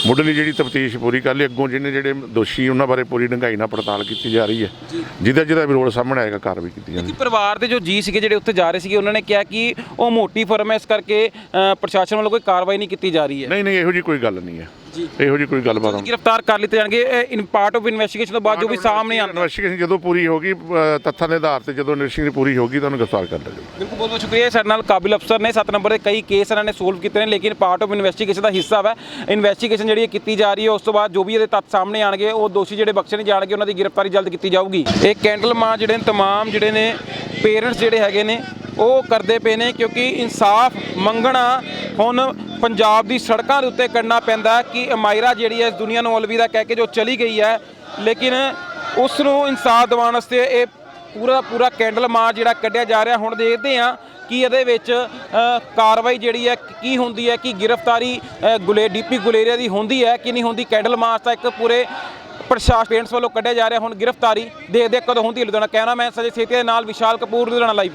ਮੁੱਢਲੀ ਜਿਹੜੀ ਤਫਤੀਸ਼ ਪੂਰੀ ਕਰ ਲਈ ਅੱਗੋਂ ਜਿਹਨੇ ਜਿਹੜੇ ਦੋਸ਼ੀ ਉਹਨਾਂ ਬਾਰੇ ਪੂਰੀ ਡੂੰਘਾਈ ਨਾਲ ਪੜਤਾਲ ਕੀਤੀ ਜਾ ਰਹੀ ਹੈ। ਜਿਹਦਾ ਜਿਹਦਾ ਵੀ ਰੋਲ ਸਾਹਮਣੇ ਆਏਗਾ ਕਾਰਵਾਈ ਕੀਤੀ ਜਾਵੇਗੀ ਪਰਿਵਾਰ ਦੇ ਜੋ ਜੀ ਸੀਗੇ ਜਿਹੜੇ ਉੱਥੇ ਜਾ ਰਹੇ ਸੀਗੇ ਉਹਨਾਂ ਨੇ ਕਿਹਾ ਕਿ ਉਹ ਮੋਟੀ ਫਰਮ ਹੈ ਇਸ ਕਰਕੇ ਪ੍ਰਸ਼ਾਸਨ ਵੱਲੋਂ ਕੋਈ ਕਾਰਵਾਈ ਨਹੀਂ ਕੀਤੀ ਜਾ ਰਹੀ ਹੈ। ਨਹੀਂ ਨਹੀਂ ਇਹੋ ਜੀ ਕੋਈ ਗੱਲ ਨਹੀਂ ਹੈ। ਇਹੋ ਜੀ ਕੋਈ ਗੱਲਬਾਤ ਨਹੀਂ। ਗ੍ਰਿਫਤਾਰ ਕਰ ਲਿੱਤੇ ਜਾਣਗੇ ਇਨ ਪਾਰਟ ਆਫ ਇਨਵੈਸਟੀਗੇਸ਼ਨ ਤੋਂ ਬਾਅਦ ਜੋ ਵੀ ਸਾਹਮਣੇ ਆਉਂਦਾ ਇਨਵੈਸਟੀਗੇਸ਼ਨ ਜਦੋਂ ਪੂਰੀ ਹੋਗੀ ਤੱਥਾਂ ਦੇ ਆਧਾਰ ਤੇ ਜਦੋਂ ਇਨਵੈਸਟੀਗੇਸ਼ਨ ਪੂਰੀ ਹੋਗੀ ਤੁਹਾਨੂੰ ਗ੍ਰਿਫਤਾਰ ਕਰ ਲਿਆ ਬਿਲਕੁਲ ਬਹੁਤ ਬਹੁਤ ਸ਼ੁਕਰੀਆ। ਸਾਡੇ ਨਾਲ ਕਾਬਿਲ ਅਫਸਰ ਨੇ 7 ਨੰਬਰ ਦੇ ਕਈ ਕੇਸ ਇਹਨਾਂ ਨੇ ਸੋਲਵ ਕੀਤੇ ਨੇ ਲੇਕਿਨ ਪਾਰਟ ਆਫ ਇਨਵੈਸਟੀਗੇਸ਼ਨ ਦਾ ਹਿੱਸਾ ਹੈ ਇਨਵੈਸਟੀਗੇਸ਼ਨ ਜਿਹੜੀ ਕੀਤੀ ਜਾ ਰਹੀ ਹੈ ਉਸ ਤੋਂ ਬਾਅਦ ਜੋ ਵੀ ਇਹਦੇ ਤੱਥ ਸਾਹਮਣੇ ਆਣਗੇ ਉਹ ਦੋਸ਼ੀ ਜਿਹੜੇ ਬਖਸ਼ੇ ਨਹੀਂ ਜਾਣਗੇ ਉਹਨਾਂ ਦੀ ਗ੍ਰਿਫਤਾਰੀ ਜਲਦ ਕੀਤੀ ਜਾਊਗੀ। ਇਹ ਕੈਂਡਲ ਮਾਂ ਜਿਹੜੇ ਨੇ ਤਮਾਮ ਜਿਹੜੇ ਨੇ ਪੇਰੈਂਟਸ ਜਿਹੜੇ ਹੈਗੇ ਨੇ ਉਹ ਕਰਦੇ ਪਏ ਨੇ ਕਿਉਂਕਿ ਇਨਸਾਫ ਮੰਗਣਾ ਹੁਣ ਪੰਜਾਬ ਦੀ ਸੜਕਾਂ ਦੇ ਉੱਤੇ ਕਰਨਾ ਪੈਂਦਾ ਕਿ ਅਮਾਇਰਾ ਜਿਹੜੀ ਹੈ ਇਸ ਦੁਨੀਆ ਨੂੰ ਅਲਵਿਦਾ ਕਹਿ ਕੇ ਜੋ ਚਲੀ ਗਈ ਹੈ ਲੇਕਿਨ ਉਸ ਨੂੰ ਇਨਸਾਫ ਦਿਵਾਉਣ ਵਾਸਤੇ ਇਹ ਪੂਰਾ ਪੂਰਾ ਕੈਂਡਲ ਮਾਰ ਜਿਹੜਾ ਕੱਢਿਆ ਜਾ ਰਿਹਾ। ਹੁਣ ਦੇਖਦੇ ਹਾਂ ਕਿ ਇਹਦੇ ਵਿੱਚ ਕਾਰਵਾਈ ਜਿਹੜੀ ਹੈ ਕੀ ਹੁੰਦੀ ਹੈ ਕਿ ਗ੍ਰਿਫਤਾਰੀ ਅ, ਗੁਲੇ ਡੀਪੀ ਗੁਲੇਰੀਆ ਦੀ ਹੁੰਦੀ ਹੈ ਕਿ ਨਹੀਂ ਹੁੰਦੀ। ਕੈਂਡਲ ਮਾਰਚ ਤਾਂ ਇੱਕ ਪੂਰੇ ਪ੍ਰਸ਼ਾਸਨ ਪੇਂਟਸ ਵੱਲੋਂ ਕੱਢਿਆ ਜਾ ਰਿਹਾ। ਹੁਣ ਗ੍ਰਿਫਤਾਰੀ ਦੇਖਦੇ ਕਦੋਂ ਹੁੰਦੀ ਹੈ। ਲੁਧਿਆਣਾ ਕੈਮਰਾਮੈਨ ਸਜੇ ਸੇਤੀ ਦੇ ਨਾਲ ਵਿਸ਼ਾਲ ਕਪੂਰ ਲੁਧਿਆਣਾ ਲਾਈਵ